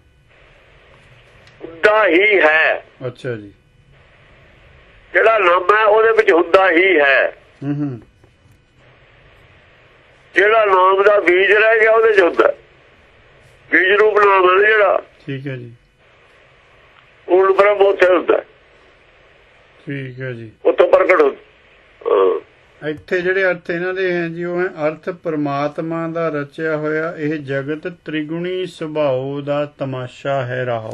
Speaker 2: ਹੁੰਦਾ ਹੀ ਹੈ।
Speaker 1: ਅੱਛਾ ਜੀ।
Speaker 2: ਜਿਹੜਾ ਨਾਮ ਹੈ ਉਹਦੇ ਵਿੱਚ ਹੁੰਦਾ ਹੀ ਹੈ।
Speaker 1: ਹੂੰ ਹੂੰ।
Speaker 2: ਜਿਹੜਾ ਨਾਮ ਦਾ ਬੀਜ ਰਹਿ ਗਿਆ ਉਹਦੇ ਚ ਹੁੰਦਾ। ਬੀਜ ਰੂਪ ਨਾਮ ਹੈ ਜਿਹੜਾ।
Speaker 1: ਠੀਕ ਹੈ ਜੀ।
Speaker 2: ਪੂਰਨ ਬ੍ਰਹਮ ਉੱਥੇ ਹੁੰਦਾ
Speaker 1: ਠੀਕ ਹੈ ਜੀ।
Speaker 2: ਉੱਥੋਂ ਪ੍ਰਗਟ ਹੁੰਦਾ।
Speaker 1: ਇੱਥੇ ਜਿਹੜੇ ਅਰਥ ਇਹਨਾਂ ਦੇ ਹੈ ਜੀ ਉਹ ਹੈ ਅਰਥ ਪਰਮਾਤਮਾ ਦਾ ਰਚਿਆ ਹੋਇਆ ਇਹ ਜਗਤ ਤ੍ਰਿਗੁਣੀ ਸੁਭਾਅ ਦਾ ਤਮਾਸ਼ਾ ਹੈ ਰਾਹੋ।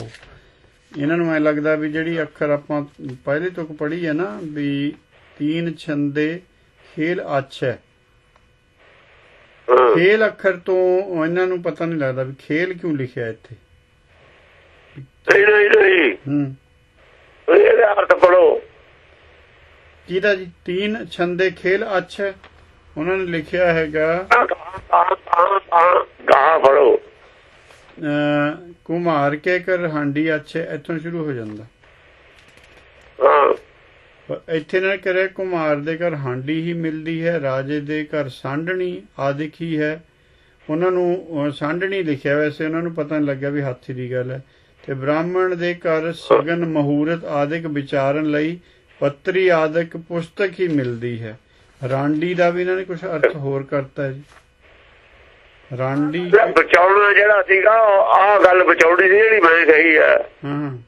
Speaker 1: ਇਹਨਾਂ ਨੂੰ ਐ ਲੱਗਦਾ ਵੀ ਜਿਹੜੀ ਅੱਖਰ ਆਪਾਂ ਪਹਿਲੇ ਤੋਂ ਪੜ੍ਹੀ ਹੈ ਨਾ ਵੀ ਤੀਨ ਛੰਦੇ ਖੇਲ ਅੱਛ ਹਾਂ। ਖੇਲ ਅੱਖਰ ਤੋਂ ਇਹਨਾਂ ਨੂੰ ਪਤਾ ਨਹੀਂ ਲੱਗਦਾ ਵੀ ਖੇਲ ਕਿਉਂ ਲਿਖਿਆ ਇੱਥੇ।
Speaker 2: ਨਹੀਂ ਨਹੀਂ ਨਹੀਂ
Speaker 1: ਹੂੰ।
Speaker 2: ਇਹਦੇ ਅਰਥ ਪੜੋ
Speaker 1: ਕਿਹਦਾ ਜੀ? ਤੀਨ ਛੰਦੇ ਖੇਲ ਅੱਛ। ਉਹਨਾਂ ਨੇ ਲਿਖਿਆ ਹੈਗਾ
Speaker 2: ਗਾਹ ਫੜੋ।
Speaker 1: ਕੁਮਾਰ ਕੇ ਕਰ ਹਾਂਡੀ ਅੱਛੇ। ਇੱਥੋਂ ਸ਼ੁਰੂ ਹੋ ਜਾਂਦਾ। ਇੱਥੇ ਨਾ ਕਰੇ ਕੁਮਾਰ ਦੇ ਘਰ ਹਾਂਡੀ ਹੀ ਮਿਲਦੀ ਹੈ ਰਾਜੇ ਦੇ ਘਰ ਸਾਂਢਣੀ ਆਦਿਕ ਹੀ ਹੈ। ਉਹਨਾਂ ਨੂੰ ਸਾਂਢਣੀ ਲਿਖਿਆ ਵੈਸੇ ਉਹਨਾਂ ਨੂੰ ਪਤਾ ਨਹੀਂ ਲੱਗਿਆ ਵੀ ਹਾਥੀ ਦੀ ਗੱਲ ਹੈ। ਤੇ ਬ੍ਰਾਹਮਣ ਦੇ ਘਰ ਸਗਨ ਮਹੂਰਤ ਆਦਿਕ ਵਿਚਾਰਨ ਲਈ ਪੱਤਰੀ ਆਦਿਕ ਪੁਸਤਕ ਹੀ ਮਿਲਦੀ ਹੈ। ਰਾਂਡੀ ਦਾ ਵੀ ਇਹਨਾਂ ਨੇ ਕੁਝ ਅਰਥ ਹੋਰ ਕਰਤਾ ਜੀ। ਰਾਂਡੀ
Speaker 2: ਬਚਾਉਣਾ ਜਿਹੜਾ ਸੀਗਾ ਆਹ ਗੱਲ ਬਚਾਉਣੀ ਸੀ ਜਿਹੜੀ ਮੈਂ ਕਹੀ ਹੈ।
Speaker 1: ਹਾਂ।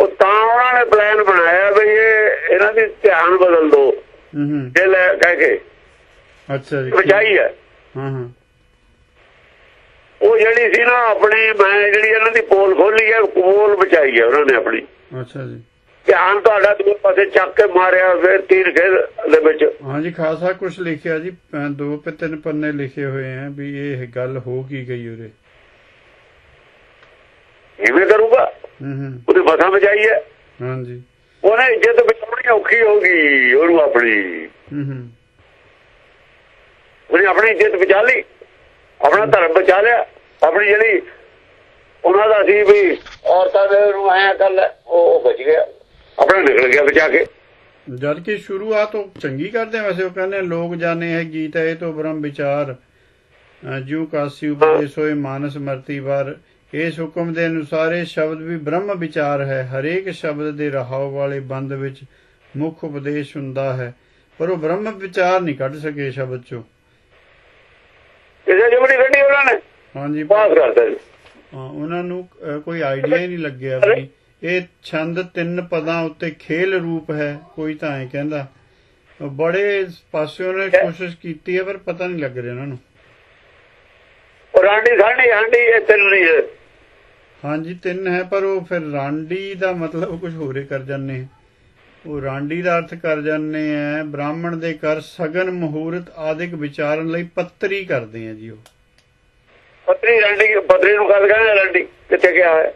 Speaker 2: ਉਹ ਤਾਂ ਉਹਨਾਂ ਨੇ ਪਲਾਨ ਬਣਾਇਆ ਵੀ ਇਹ ਇਹਨਾਂ ਦੀ ਧਿਆਨ ਬਦਲ ਦੋ।
Speaker 1: ਹੂੰ ਹੂੰ।
Speaker 2: ਇਹ ਲੈ ਕਹਿ ਕੇ।
Speaker 1: ਅੱਛਾ ਜੀ
Speaker 2: ਬਚਾਈ ਹੈ।
Speaker 1: ਹਾਂ ਹਾਂ।
Speaker 2: ਉਹ ਜਿਹੜੀ ਸੀ ਨਾ ਆਪਣੀ ਮੈਂ ਜਿਹੜੀ ਇਹਨਾਂ ਦੀ ਪੋਲ ਖੋਲੀ ਹੈ ਪੋਲ ਬਚਾਈ ਹੈ ਉਹਨਾਂ ਨੇ ਆਪਣੀ।
Speaker 1: ਅੱਛਾ ਜੀ।
Speaker 2: ਧਿਆਨ ਤੁਹਾਡਾ ਦੂਏ ਪਾਸੇ ਚੱਕ ਕੇ ਮਾਰਿਆ ਫਿਰ ਤੀਰ ਖੇਦ ਦੇ ਵਿੱਚ।
Speaker 1: ਹਾਂਜੀ ਖਾਸਾ ਕੁਝ ਲਿਖਿਆ ਜੀ ਦੋ ਪੇ ਤਿੰਨ ਪੰਨੇ ਲਿਖੇ ਹੋਏ ਆ ਵੀ ਇਹ ਗੱਲ ਹੋ ਕੀ ਗਈ ਉਰੇ।
Speaker 2: ਕਿਵੇਂ ਕਰੂਗਾ?
Speaker 1: ਹੂੰ ਹੂੰ।
Speaker 2: ਉਹਦੀ ਫਸਾ ਬਚਾਈ ਹੈ।
Speaker 1: ਹਾਂਜੀ
Speaker 2: ਉਹਨੇ ਇੱਜ਼ਤ ਬਚਾਉਣੀ ਔਖੀ ਹੋ ਗਈ ਉਹਨੂੰ ਆਪਣੀ।
Speaker 1: ਹੂੰ ਹੂੰ।
Speaker 2: ਉਹਨੇ ਆਪਣੀ ਇੱਜ਼ਤ ਬਚਾ ਲਈ। ਆਪਣਾ ਧਰਮ ਬਚਾ ਲਿਆ। ਆਪਣੀ ਜਿਹੜੀ ਉਹਨਾਂ ਦਾ ਸੀ ਵੀ ਔਰਤਾਂ ਦੇ ਨੂੰ ਆਇਆ ਕੱਲ ਉਹ ਬਚ ਗਿਆ। ਆਪਣਾ ਨਿਕਲ ਗਿਆ ਬਚਾ ਕੇ।
Speaker 1: ਜਦ ਕਿ ਸ਼ੁਰੂਆਤ ਉਹ ਚੰਗੀ ਕਰਦੇ ਆ ਵੈਸੇ ਉਹ ਕਹਿੰਦੇ ਲੋਕ ਜਾਣੇ ਹੈ ਗੀਤ ਹੈ ਤੋਂ ਬ੍ਰਹਮ ਵਿਚਾਰ। ਜਿਉ ਕਾਸੀ ਉਪਦੇਸ਼ ਹੋਏ ਮਾਨਸ ਮਰਤੀ ਵਾਰ। ਇਸ ਹੁਕਮ ਦੇ ਅਨੁਸਾਰ ਇਹ ਸ਼ਬਦ ਵੀ ਬ੍ਰਹਮ ਵਿਚਾਰ ਹੈ। ਹਰੇਕ ਸ਼ਬਦ ਦੇ ਰਹਾਉ ਵਾਲੇ ਬੰਦ ਵਿੱਚ ਮੁੱਖ ਉਪਦੇਸ਼ ਹੁੰਦਾ ਹੈ। ਪਰ ਉਹ ਬ੍ਰਹਮ ਵਿਚਾਰ ਨਹੀਂ ਕੱਢ ਸਕੇ ਸ਼ਬਦ ਚੋਂ।
Speaker 2: ਕਿਸੇ ਜਮੜੀ ਕੱਢੀ ਉਹਨਾਂ ਨੇ।
Speaker 1: ਹਾਂਜੀ।
Speaker 2: ਪਾਸ ਕਰਤਾ ਜੀ।
Speaker 1: ਹਾਂ, ਉਹਨਾਂ ਨੂੰ ਕੋਈ ਆਈਡੀਆ ਹੀ ਨਹੀਂ ਲੱਗਿਆ ਵੀ ਇਹ ਛੰਦ ਤਿੰਨ ਪਦਾਂ ਉੱਤੇ ਖੇਲ ਰੂਪ ਹੈ ਕੋਈ ਤਾਂ ਐ ਕਹਿੰਦਾ। ਬੜੇ ਪਾਸਿਓਂ ਨੇ ਕੋਸ਼ਿਸ਼ ਕੀਤੀ ਹੈ ਪਰ ਪਤਾ ਨਹੀਂ ਲੱਗ ਰਿਹਾ ਉਹਨਾਂ ਨੂੰ।
Speaker 2: ਰਾਂਡੀ ਸਾਡੀ ਹਾਂਡੀ ਇਹ ਤਿੰਨ ਨਹੀਂ ਹੈ।
Speaker 1: ਹਾਂਜੀ ਤਿੰਨ ਹੈ ਪਰ ਉਹ ਫਿਰ ਰਾਂਡੀ ਦਾ ਮਤਲਬ ਕੁਝ ਹੋਰੇ ਕਰ ਜਾਂਦੇ। ਉਹ ਰਾਂਡੀ ਦਾ ਅਰਥ ਕਰ ਜਾਂਦੇ ਆ ਬ੍ਰਾਹਮਣ ਦੇ ਕਰ ਸਗਨ ਮਹੂਰਤ ਆਦਿਕ ਵਿਚਾਰਨ ਲਈ ਪੱਤਰੀ ਕਰਦੇ ਆ ਜੀ ਉਹ।
Speaker 2: ਪਤਰੀ ਰਾਂਡੀ ਪਤਰੀ ਨੂੰ ਗੱਲ ਕਹਿੰਦੇ ਰਾਂਡੀ ਕਿੱਥੇ ਗਿਆ ਹੈ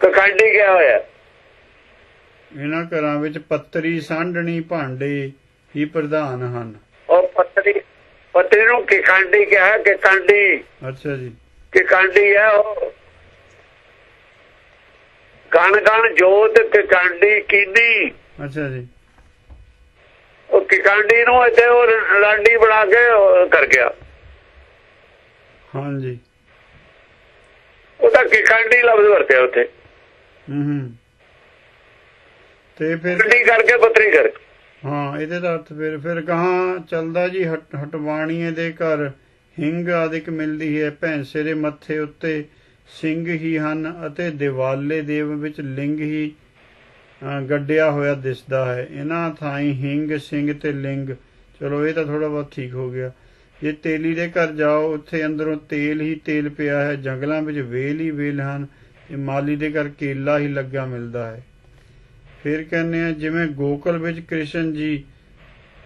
Speaker 2: ਕਖੰਡੀ ਗਿਆ ਹੋਇਆ?
Speaker 1: ਇਹਨਾਂ ਘਰਾਂ ਵਿੱਚ ਪੱਤਰੀ ਸਾਂਢਣੀ ਭਾਂਡੇ ਹੀ ਪ੍ਰਧਾਨ ਹਨ।
Speaker 2: ਔਰ ਪਤਰੀ ਪਤਰੀ ਨੂੰ ਕਿਖੰਡੀ ਕਿਹਾ ਹੈ ਕਿਖੰਡੀ
Speaker 1: ਅੱਛਾ ਜੀ।
Speaker 2: ਕਿਖੰਡੀ ਹੈ ਉਹ? ਕਣ ਕਣ ਜੋਤ ਕਿਖੰਡੀ ਕੀਨੀ।
Speaker 1: ਅੱਛਾ ਜੀ।
Speaker 2: ਉਹ ਕਿਖੰਡੀ ਨੂੰ ਇੱਥੇ ਉਹ ਰਾਂਡੀ ਬਣਾ ਕੇ ਉਹ ਕਰ ਗਿਆ।
Speaker 1: ਹਾਂਜੀ।
Speaker 2: ਉਹ ਤਾਂ ਕਿਖੰਡੀ ਲਫ਼ਜ਼ ਵਰਤਿਆ ਉੱਥੇ।
Speaker 1: ਹੂੰ ਤੇ ਫਿਰ
Speaker 2: ਕਿਖੰਡੀ ਕਰਕੇ ਪਤਰੀ ਕਰ।
Speaker 1: ਹਾਂ ਇਹਦੇ ਦਾ ਅਰਥ ਫਿਰ ਫਿਰ ਕਹਾਂ ਚੱਲਦਾ ਜੀ ਹਟ ਹਟਵਾਣੀਏ ਦੇ ਘਰ। ਹਿੰਗ ਆਦਿਕ ਮਿਲਦੀ ਹੈ ਭੈਂਸੇ ਦੇ ਮੱਥੇ ਉੱਤੇ। ਸਿੰਘ ਹੀ ਹਨ ਅਤੇ ਦਿਵਾਲੇ ਦੇਵ ਵਿੱਚ ਲਿੰਗ ਹੀ ਗੱਡਿਆ ਹੋਇਆ ਦਿਸਦਾ ਹੈ। ਇਹਨਾਂ ਥਾਈ ਹਿੰਗ ਸਿੰਘ ਤੇ ਲਿੰਗ। ਚਲੋ ਇਹ ਤਾਂ ਥੋੜਾ ਬਹੁਤ ਠੀਕ ਹੋ ਗਿਆ। ਜੇ ਤੇਲੀ ਦੇ ਘਰ ਜਾਓ, ਉੱਥੇ ਅੰਦਰੋਂ ਤੇਲ ਹੀ ਤੇਲ ਪਿਆ ਹੈ, ਜੰਗਲਾਂ ਵਿੱਚ ਵੇਲ ਹੀ ਵੇਲ ਹਨ ਤੇ ਮਾਲੀ ਦੇ ਘਰ ਕੇਲਾ ਹੀ ਲੱਗਾ ਮਿਲਦਾ ਹੈ। ਫਿਰ ਕਹਿੰਦੇ ਆ, ਜਿਵੇਂ ਗੋਕਲ ਵਿੱਚ ਕ੍ਰਿਸ਼ਨ ਜੀ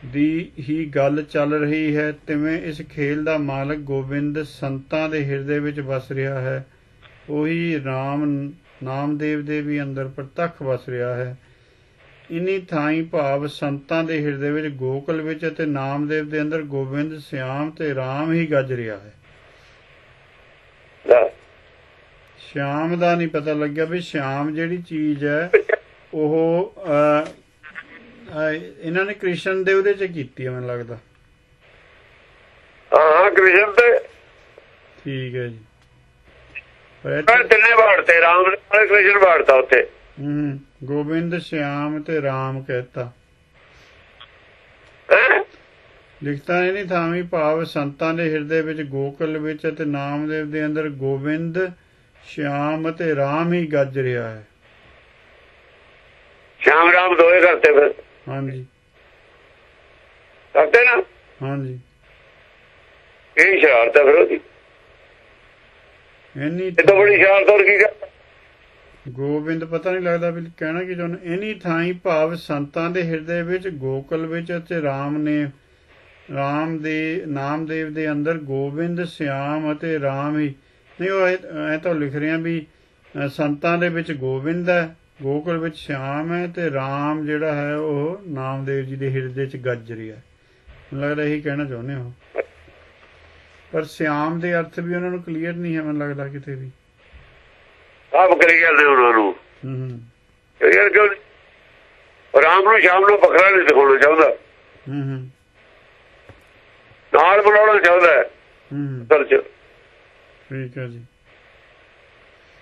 Speaker 1: ਦੀ ਹੀ ਗੱਲ ਚੱਲ ਰਹੀ ਹੈ, ਤਿਵੇਂ ਇਸ ਖੇਲ ਦਾ ਮਾਲਕ ਗੋਬਿੰਦ ਸੰਤਾਂ ਦੇ ਹਿਰਦੇ ਵਿੱਚ ਵਸ ਰਿਹਾ ਹੈ। ਉਹੀ RAM ਨਾਮਦੇਵ ਦੇ ਵੀ ਅੰਦਰ ਪ੍ਰਤੱਖ ਵਸ ਰਿਹਾ ਹੈ। ਇਨੀ ਥਾਈ ਭਾਵ ਸੰਤਾਂ ਦੇ ਹਿਰਦੇ ਵਿੱਚ ਗੋਕਲ ਵਿੱਚ ਅਤੇ ਨਾਮਦੇਵ ਦੇ ਅੰਦਰ ਗੋਬਿੰਦ ਸਿਆਮ ਤੇ RAM ਹੀ ਗੱਜ ਰਿਹਾ ਹੈ। ਸ਼ਾਮ ਦਾ ਨਹੀਂ ਪਤਾ ਲੱਗਿਆ ਵੀ ਸ਼ਾਮ ਜਿਹੜੀ ਚੀਜ਼ ਹੈ ਉਹ ਇਹਨਾਂ ਨੇ ਕ੍ਰਿਸ਼ਨ ਦੇ ਉਹਦੇ ਚ ਕੀਤੀ ਮੈਨੂੰ ਲੱਗਦਾ।
Speaker 2: ਹਾਂ ਕ੍ਰਿਸ਼ਨ ਤੇ।
Speaker 1: ਠੀਕ ਹੈ ਜੀ। ਪਰ
Speaker 2: ਤਿੰਨੇ ਬਾੜਤੇ ਰਾਮ ਦੇ ਨਾਲ ਕ੍ਰਿਸ਼ਨ ਬਾੜਤਾ ਉੱਥੇ।
Speaker 1: ਹੂੰ। ਗੋਬਿੰਦ ਸ਼ਿਆਮ ਤੇ ਰਾਮ ਕਹਿਤਾ? ਲਿਖਤਾ ਇਹ ਨਹੀਂ ਥਾਂ ਵੀ ਭਾਵ ਸੰਤਾਂ ਦੇ ਹਿਰਦੇ ਵਿੱਚ ਗੋਕਲ ਵਿੱਚ ਅਤੇ ਨਾਮਦੇਵ ਦੇ ਅੰਦਰ ਗੋਬਿੰਦ ਸ਼ਿਆਮ ਅਤੇ ਰਾਮ ਹੀ ਗੱਜ ਰਿਹਾ ਹੈ।
Speaker 2: ਸ਼ਾਮ ਰਾਮ ਦੋਏ ਕਰਤੇ ਫਿਰ।
Speaker 1: ਹਾਂਜੀ।
Speaker 2: ਕਰਤੇ ਨਾ?
Speaker 1: ਹਾਂਜੀ।
Speaker 2: ਇਹ ਸ਼ਰਾਰਤ ਹੈ ਫਿਰ ਉਹਦੀ।
Speaker 1: ਐਨੀ
Speaker 2: ਇਹ ਤਾਂ ਬੜੀ ਸ਼ਰਾਰਤ ਹੋਰ ਕੀ ਕਰ
Speaker 1: ਗੋਬਿੰਦ ਪਤਾ ਨਹੀਂ ਲੱਗਦਾ ਵੀ ਕਹਿਣਾ ਕੀ ਚਾਹੁੰਦੇ। ਐਨੀ ਥਾਈ ਭਾਵ ਸੰਤਾਂ ਦੇ ਹਿਰਦੇ ਵਿੱਚ, ਗੋਕਲ ਵਿੱਚ ਅਤੇ ਰਾਮ ਨੇ, ਰਾਮ ਦੇ, ਨਾਮਦੇਵ ਦੇ ਅੰਦਰ ਗੋਬਿੰਦ, ਸਿਆਮ ਅਤੇ ਰਾਮ ਹੀ। ਨਹੀਂ, ਉਹ ਐ ਤਾਂ ਲਿਖ ਰਿਹਾ ਵੀ ਸੰਤਾਂ ਦੇ ਵਿੱਚ ਗੋਬਿੰਦ ਹੈ, ਗੋਕਲ ਵਿੱਚ ਸ਼ਿਆਮ ਹੈ ਤੇ ਰਾਮ ਜਿਹੜਾ ਹੈ ਉਹ ਨਾਮਦੇਵ ਜੀ ਦੇ ਹਿਰਦੇ 'ਚ ਗੱਜ ਰਿਹਾ ਮੈਨੂੰ ਲੱਗਦਾ ਇਹੀ ਕਹਿਣਾ ਚਾਹੁੰਦੇ ਹੋ। ਪਰ ਸਿਆਮ ਦੇ ਅਰਥ ਵੀ ਉਹਨਾਂ ਨੂੰ ਕਲੀਅਰ ਨਹੀਂ ਹੈ, ਮੈਨੂੰ ਲੱਗਦਾ ਕਿਤੇ ਵੀ।
Speaker 2: ਆਪ ਕਰੀ ਜਾਂਦੇ ਉਹਨਾਂ ਨੂੰ।
Speaker 1: ਹੂੰ ਹੂੰ।
Speaker 2: ਯਾਰ ਕਿਉਂ ਰਾਮ ਨੂੰ ਸ਼ਾਮ ਨੂੰ ਵੱਖਰਾ ਨਹੀਂ ਦਿਖਾਉਣਾ ਚਾਹੁੰਦਾ।
Speaker 1: ਹੂੰ ਹੂੰ।
Speaker 2: ਨਾਲ ਬਣਾਉਣਾ ਚਾਹੁੰਦਾ ਹੈ। ਅਸਲ ਚ।
Speaker 1: ਠੀਕ ਹੈ ਜੀ।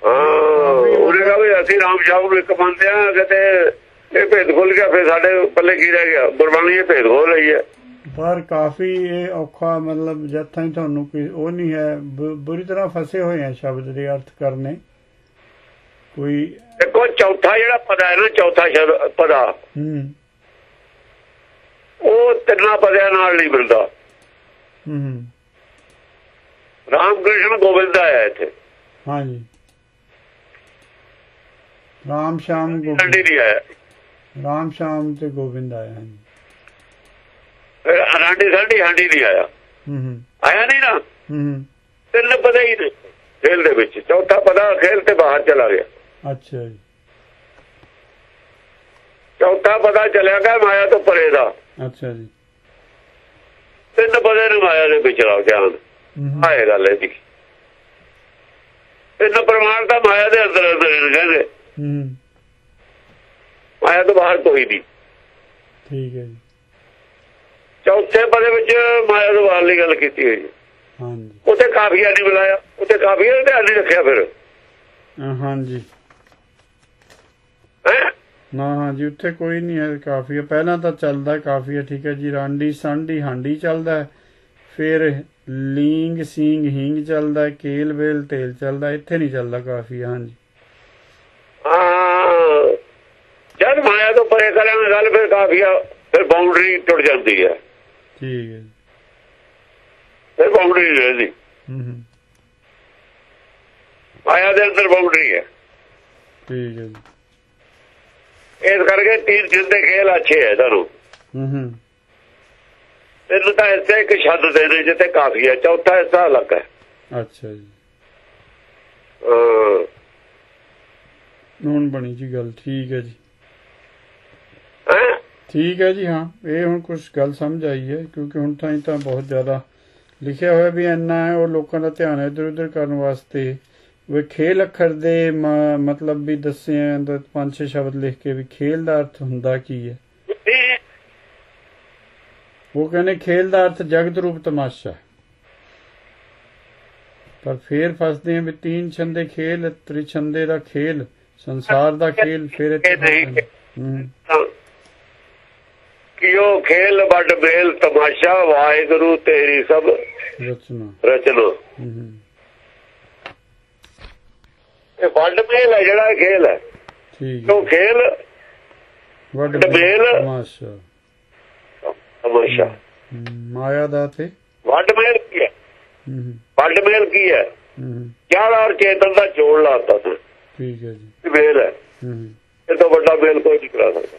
Speaker 2: ਉਹਨੇ ਕਹਾ ਵੀ ਅਸੀਂ ਰਾਮ ਸ਼ਾਮ ਨੂੰ ਇੱਕ ਮੰਨਦੇ ਆ ਕਿਤੇ ਇਹ ਭੇਦ ਖੁੱਲ ਗਿਆ ਫਿਰ ਸਾਡੇ ਪੱਲੇ ਕੀ ਰਹਿ ਗਿਆ? ਗੁਰਬਾਣੀ ਇਹ ਭੇਦ ਖੋਲ ਰਹੀ ਹੈ।
Speaker 1: ਪਰ ਕਾਫੀ ਇਹ ਔਖਾ ਮਤਲਬ ਜਦ ਤਾਈਂ ਤੁਹਾਨੂੰ ਕੋਈ ਉਹ ਨਹੀਂ ਹੈ ਬੁਰੀ ਤਰ੍ਹਾਂ ਫਸੇ ਹੋਏ ਆ ਸ਼ਬਦ ਦੇ ਅਰਥ ਕਰਨੇ। ਕੋਈ
Speaker 2: ਦੇਖੋ ਚੌਥਾ ਜਿਹੜਾ ਪਦਾ ਹੈ ਨਾ ਚੌਥਾ ਸ਼ਬਦ ਪਦਾ
Speaker 1: ਹੂੰ।
Speaker 2: ਉਹ ਤਿੰਨਾਂ ਪਦਿਆਂ ਨਾਲ ਨਹੀਂ ਮਿਲਦਾ।
Speaker 1: ਹੂੰ।
Speaker 2: ਰਾਮ ਕ੍ਰਿਸ਼ਨ ਗੋਬਿੰਦ ਹੈ ਇੱਥੇ।
Speaker 1: ਹਾਂਜੀ। ਰਾਮ ਸ਼ਾਮ ਗੋਬਿੰਦ।
Speaker 2: ਨਹੀਂ ਆਇਆ।
Speaker 1: ਰਾਮ ਸ਼ਾਮ ਤੇ ਗੋਬਿੰਦ ਆਇਆ ਹਾਂਜੀ।
Speaker 2: ਹਰਾਂਡੀ ਸਾਡੀ ਹਾਂਡੀ ਨਹੀਂ ਆਇਆ।
Speaker 1: ਹੂੰ ਹੂੰ।
Speaker 2: ਆਇਆ ਨਹੀਂ ਨਾ?
Speaker 1: ਹੂੰ।
Speaker 2: ਤਿੰਨ ਪਦੇ ਹੀ ਨੇ ਖੇਲ ਦੇ ਵਿੱਚ। ਚੌਥਾ ਪਦਾ ਖੇਲ ਤੇ ਬਾਹਰ ਚਲਾ ਗਿਆ।
Speaker 1: ਅੱਛਾ ਜੀ।
Speaker 2: ਚੌਥਾ ਪਦਾ ਚਲਿਆ ਗਿਆ ਮਾਇਆ ਤੋਂ ਪਰੇ ਦਾ।
Speaker 1: ਅੱਛਾ ਜੀ।
Speaker 2: ਤਿੰਨ ਪਦੇ ਨੇ ਮਾਇਆ ਦੇ ਵਿੱਚ ਲਾ ਗਿਆਨ
Speaker 1: ਹੂੰ। ਹੂੰ,
Speaker 2: ਆਏ ਗੱਲ ਇਹਦੀ ਤਿੰਨ ਪ੍ਰਮਾਣ ਤਾਂ ਮਾਇਆ ਦੇ ਅੰਦਰ ਅੰਦਰ ਨੇ ਕਹਿੰਦੇ
Speaker 1: ਹੂੰ।
Speaker 2: ਮਾਇਆ ਤੋਂ ਬਾਹਰ ਕੋਈ ਨਹੀਂ।
Speaker 1: ਠੀਕ ਹੈ ਜੀ।
Speaker 2: ਚੌਥੇ ਪਦੇ ਵਿੱਚ ਮਾਇਆ ਤੋਂ ਬਾਹਰ ਦੀ ਗੱਲ ਕੀਤੀ ਹੋਈ। ਹੈ
Speaker 1: ਹਾਂਜੀ।
Speaker 2: ਉੱਥੇ ਕਾਫੀਆ ਨਹੀਂ ਬੁਲਾਇਆ। ਉੱਥੇ ਕਾਫੀਆ ਨੇ ਧਿਆਨ ਨਹੀਂ ਰੱਖਿਆ ਫਿਰ।
Speaker 1: ਅ, ਹਾਂਜੀ
Speaker 2: ਹੈ
Speaker 1: ਨਾ ਹਾਂਜੀ ਉੱਥੇ ਕੋਈ ਨਹੀਂ ਹੈ ਕਾਫੀ ਹੈ। ਪਹਿਲਾਂ ਤਾਂ ਚੱਲਦਾ ਕਾਫੀ ਹੈ ਠੀਕ ਹੈ ਜੀ ਰਾਂਡੀ ਸੰਡੀ ਹਾਂਡੀ ਚੱਲਦਾ। ਫਿਰ ਲੀਂਗ ਸਿੰਗ ਹਿੰਗ ਚੱਲਦਾ ਕੇਲ ਵੇਲ ਤੇਲ ਚੱਲਦਾ। ਇੱਥੇ ਨਹੀਂ ਚੱਲਦਾ ਕਾਫੀ
Speaker 2: ਹਾਂ ਜਦ ਮਾਇਆ ਤੋਂ ਪਰੇ ਕਰਾਂਗੇ ਗੱਲ ਫਿਰ ਕਾਫੀਆ ਫਿਰ ਬਾਉਂਡਰੀ ਟੁੱਟ ਜਾਂਦੀ ਹੈ।
Speaker 1: ਠੀਕ ਹੈ ਜੀ।
Speaker 2: ਫਿਰ ਬਾਉਂਡਰੀ ਰਹਿੰਦੀ।
Speaker 1: ਹੂੰ ਹੂੰ।
Speaker 2: ਮਾਇਆ ਦੇ ਅੰਦਰ ਬਾਉਂਡਰੀ ਹੈ।
Speaker 1: ਠੀਕ ਹੈ ਜੀ।
Speaker 2: ਇਸ ਕਰਕੇ ਤੀਰ ਜਿੰਦੇ ਖੇਲ ਅੱਛੇ ਹੈ ਤੁਹਾਨੂੰ
Speaker 1: ਹੂੰ ਹੂੰ।
Speaker 2: ਤਿੰਨ ਤਾਂ ਇਸੇ ਇੱਕ ਛੱਡ ਦੇ ਨੇ ਜਿੱਥੇ ਕਾਫੀ ਹੈ ਚੌਥਾ ਹਿੱਸਾ ਅਲੱਗ ਹੈ
Speaker 1: ਅੱਛਾ ਜੀ। ਹੁਣ ਬਣੀ ਜੀ ਗੱਲ ਠੀਕ ਹੈ ਜੀ।
Speaker 2: ਹੈਂ?
Speaker 1: ਠੀਕ ਹੈ ਜੀ ਹਾਂ। ਇਹ ਹੁਣ ਕੁਝ ਗੱਲ ਸਮਝ ਆਈ ਹੈ ਕਿਉਂਕਿ ਹੁਣ ਤਾਂ ਹੀ ਤਾਂ ਬਹੁਤ ਜ਼ਿਆਦਾ ਲਿਖਿਆ ਹੋਇਆ ਵੀ ਇੰਨਾ ਹੈ ਉਹ ਲੋਕਾਂ ਦਾ ਧਿਆਨ ਇੱਧਰ ਉੱਧਰ ਕਰਨ ਵਾਸਤੇ ਵੀ ਖੇਲ ਅੱਖਰ ਦੇ ਮਤਲਬ ਵੀ ਦੱਸੇ ਆ ਅੰਦਰ ਪੰਜ ਛੇ ਸ਼ਬਦ ਲਿਖ ਕੇ ਵੀ ਖੇਲ ਦਾ ਅਰਥ ਹੁੰਦਾ ਕੀ ਹੈ? ਉਹ ਕਹਿੰਦੇ ਖੇਲ ਦਾ ਅਰਥ ਜਗਤ ਰੂਪ ਤਮਾਸ਼ਾ। ਪਰ ਫੇਰ ਫਸਦੇ ਆ ਵੀ ਤੀਨ ਛੰਦੇ ਖੇਲ ਤ੍ਰਿਛੰਦੇ ਦਾ ਖੇਲ ਸੰਸਾਰ ਦਾ ਖੇਲ ਫਿਰ ਇੱਥੇ
Speaker 2: ਇਹ ਨਹੀਂ।
Speaker 1: ਫਸਦੇ ਨੇ। ਹੂੰ।
Speaker 2: ਤਾਂ ਕਿ ਉਹ ਖੇਲ ਵੱਡ ਮੇਲ ਤਮਾਸ਼ਾ ਵਾਹਿਗੁਰੂ ਤੇਰੀ ਸਭ
Speaker 1: ਰਚਨਾ।
Speaker 2: ਰਚਨਾ। ਇਹ ਵੱਡ ਮੇਲ ਹੈ ਜਿਹੜਾ ਇਹ ਖੇਲ ਹੈ।
Speaker 1: ਠੀਕ
Speaker 2: ਉਹ ਖੇਲ
Speaker 1: ਵੱਡ
Speaker 2: ਡਬੇਲ।
Speaker 1: ਤਮਾਸ਼ਾ।
Speaker 2: ਤਮਾਸ਼ਾ।
Speaker 1: ਮਾਇਆ ਦਾ ਤੇ?
Speaker 2: ਵੱਡ ਮੇਲ ਕੀ ਹੈ? ਵੱਡ ਮੇਲ ਕੀ ਹੈ? ਗਿਆਨ ਔਰ ਚੇਤਨ ਦਾ ਜੋੜ ਲਾਤਾ ਤੂੰ।
Speaker 1: ਠੀਕ ਹੈ ਜੀ।
Speaker 2: ਇਹ ਮੇਲ ਹੈ। ਇਹ ਤੋਂ ਵੱਡਾ ਮੇਲ ਕੋਈ ਨਹੀਂ ਕਰਾ ਸਕਦਾ।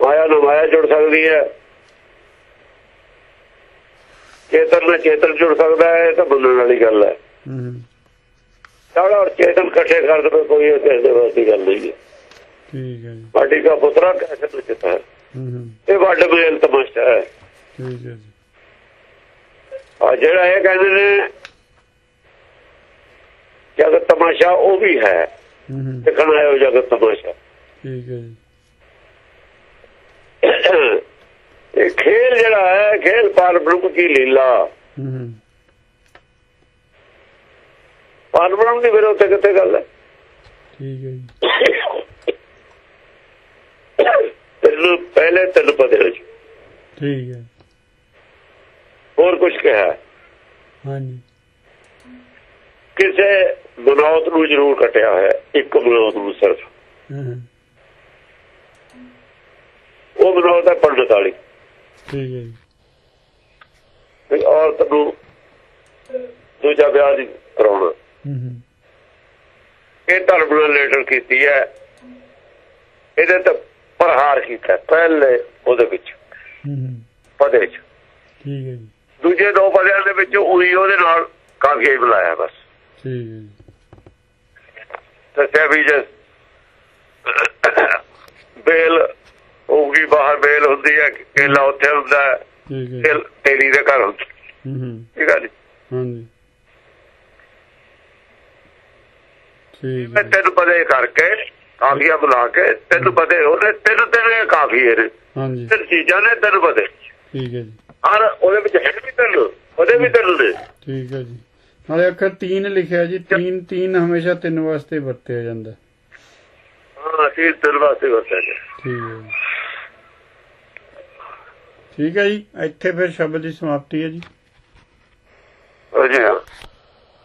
Speaker 2: ਮਾਇਆ ਨਾਲ ਮਾਇਆ ਜੁੜ ਸਕਦੀ ਹੈ। ਚੇਤਨ ਨਾਲ ਚੇਤਨ ਜੁੜ ਸਕਦਾ ਹੈ ਇਹ ਤਾਂ ਮੰਨਣ ਵਾਲੀ ਗੱਲ ਹੈ। ਔਰ ਚੇਤਨ ਇਕੱਠੇ ਕਰ ਦੇਵੇ ਕੋਈ ਇਹ ਕਿਸੇ ਦੇ ਵਾਸਤੇ ਗੱਲ ਨਹੀਂ ਹੈ।
Speaker 1: ਠੀਕ ਹੈ ਜੀ।
Speaker 2: ਸਾਡੀ ਦਾ ਪੁੱਤਰਾ ਕੈਸੇ ਨਚਤਾ ਹੈ। ਇਹ ਵੱਡ ਮੇਲ ਤਮਾਸ਼ਾ ਹੈ।
Speaker 1: ਠੀਕ ਹੈ ਜੀ।
Speaker 2: ਆ ਜਿਹੜਾ ਇਹ ਕਹਿੰਦੇ ਨੇ ਜਗਤ ਤਮਾਸ਼ਾ ਉਹ ਵੀ ਹੈ। ਦੇਖਣ ਆਇਓ ਜਗਤ ਤਮਾਸ਼ਾ।
Speaker 1: ਠੀਕ ਹੈ ਜੀ।
Speaker 2: ਇਹ ਖੇਲ ਜਿਹੜਾ ਹੈ ਖੇਲ ਪਰ ਬ੍ਰਹਮ ਕੀ ਲੀਲਾ।
Speaker 1: ਹੂੰ।
Speaker 2: ਪਰ ਬ੍ਰਹਮ ਦੀ ਵਿਰੋਧ ਕਿੱਥੇ ਗੱਲ ਹੈ?
Speaker 1: ਠੀਕ ਹੈ ਜੀ।
Speaker 2: ਤੈਨੂੰ ਪਹਿਲੇ ਤੈਨੂੰ ਪਤਾ ਹੋ
Speaker 1: ਠੀਕ ਹੈ।
Speaker 2: ਹੋਰ ਕੁਝ ਕਿਹਾ
Speaker 1: ਹਾਂਜੀ।
Speaker 2: ਕਿਸੇ ਮਨੌਤ ਨੂੰ ਜ਼ਰੂਰ ਕਟਿਆ ਹੋਇਆ ਇੱਕ ਮਨੌਤ ਨੂੰ ਸਿਰਫ। ਉਹ ਮਨੌਤ ਹੈ ਪੰਡਤ ਵਾਲੀ।
Speaker 1: ਠੀਕ ਹੈ ਜੀ।
Speaker 2: ਔਰਤ ਨੂੰ ਦੂਜਾ ਵਿਆਹ ਨਹੀਂ ਕਰਾਉਣਾ। ਇਹ ਧਰਮ ਨਾਲ ਲੇਟਰ ਕੀਤੀ ਹੈ। ਇਹਦੇ ਤੇ ਪ੍ਰਹਾਰ ਕੀਤਾ ਪਹਿਲੇ ਉਹਦੇ ਵਿੱਚ। ਪਦੇ ਚ।
Speaker 1: ਠੀਕ ਹੈ ਜੀ।
Speaker 2: ਦੂਜੇ ਦੋ ਪਦਿਆਂ ਦੇ ਵਿੱਚ ਉਹੀ ਉਹਦੇ ਨਾਲ ਕਾਫੀ ਬੁਲਾਇਆ ਬਸ।
Speaker 1: ਠੀਕ ਹੈ ਜੀ।
Speaker 2: ਦੱਸਿਆ ਵੀ ਜੇ ਬੇਲ ਹੋਊਗੀ ਬਾਹਰ ਬੇਲ ਹੁੰਦੀ ਹੈ ਕੇਲਾ ਉੱਥੇ ਹੁੰਦਾ ਹੈ
Speaker 1: ਠੀਕ ਹੈ
Speaker 2: ਕੇਲ ਤੇਰੀ ਦੇ ਘਰ ਹੁੰਦਾ।
Speaker 1: ਹੂੰ ਹੂੰ।
Speaker 2: ਠੀਕ ਹੈ ਜੀ।
Speaker 1: ਹਾਂਜੀ ਠੀਕ
Speaker 2: ਮੈਂ
Speaker 1: ਹੈ।
Speaker 2: ਤੈਨੂੰ ਪਦੇ ਕਰਕੇ ਕਾਫੀਆ ਬੁਲਾ ਕੇ ਤੈਨੂੰ ਪਦੇ ਉਹਦੇ ਤਿੰਨ ਤਿੰਨ ਕਾਫੀਏ ਨੇ
Speaker 1: ਹਾਂਜੀ।
Speaker 2: ਤਿੰਨ ਚੀਜ਼ਾਂ ਨੇ ਤੈਨੂੰ ਪਦੇ
Speaker 1: ਠੀਕ ਹੈ ਜੀ।
Speaker 2: ਹਰ ਉਹਦੇ ਵਿੱਚ ਹੈ ਵੀ ਤੈਨੂੰ ਉਹਦੇ ਵੀ ਤੈਨੂੰ ਨੇ
Speaker 1: ਠੀਕ ਹੈ ਜੀ। ਨਾਲੇ ਅੱਖਰ 3 ਲਿਖਿਆ ਜੀ 3 3 ਹਮੇਸ਼ਾ ਤਿੰਨ ਵਾਸਤੇ ਵਰਤਿਆ ਜਾਂਦਾ।
Speaker 2: ਹਾਂ ਅਸੀਂ ਤਿੰਨ ਵਾਸਤੇ ਵਰਤਿਆ ਗਿਆ
Speaker 1: ਠੀਕ ਹੈ ਜੀ। ਠੀਕ ਹੈ ਜੀ ਇੱਥੇ ਫਿਰ ਸ਼ਬਦ ਦੀ ਸਮਾਪਤੀ ਹੈ ਜੀ।
Speaker 2: ਜੀ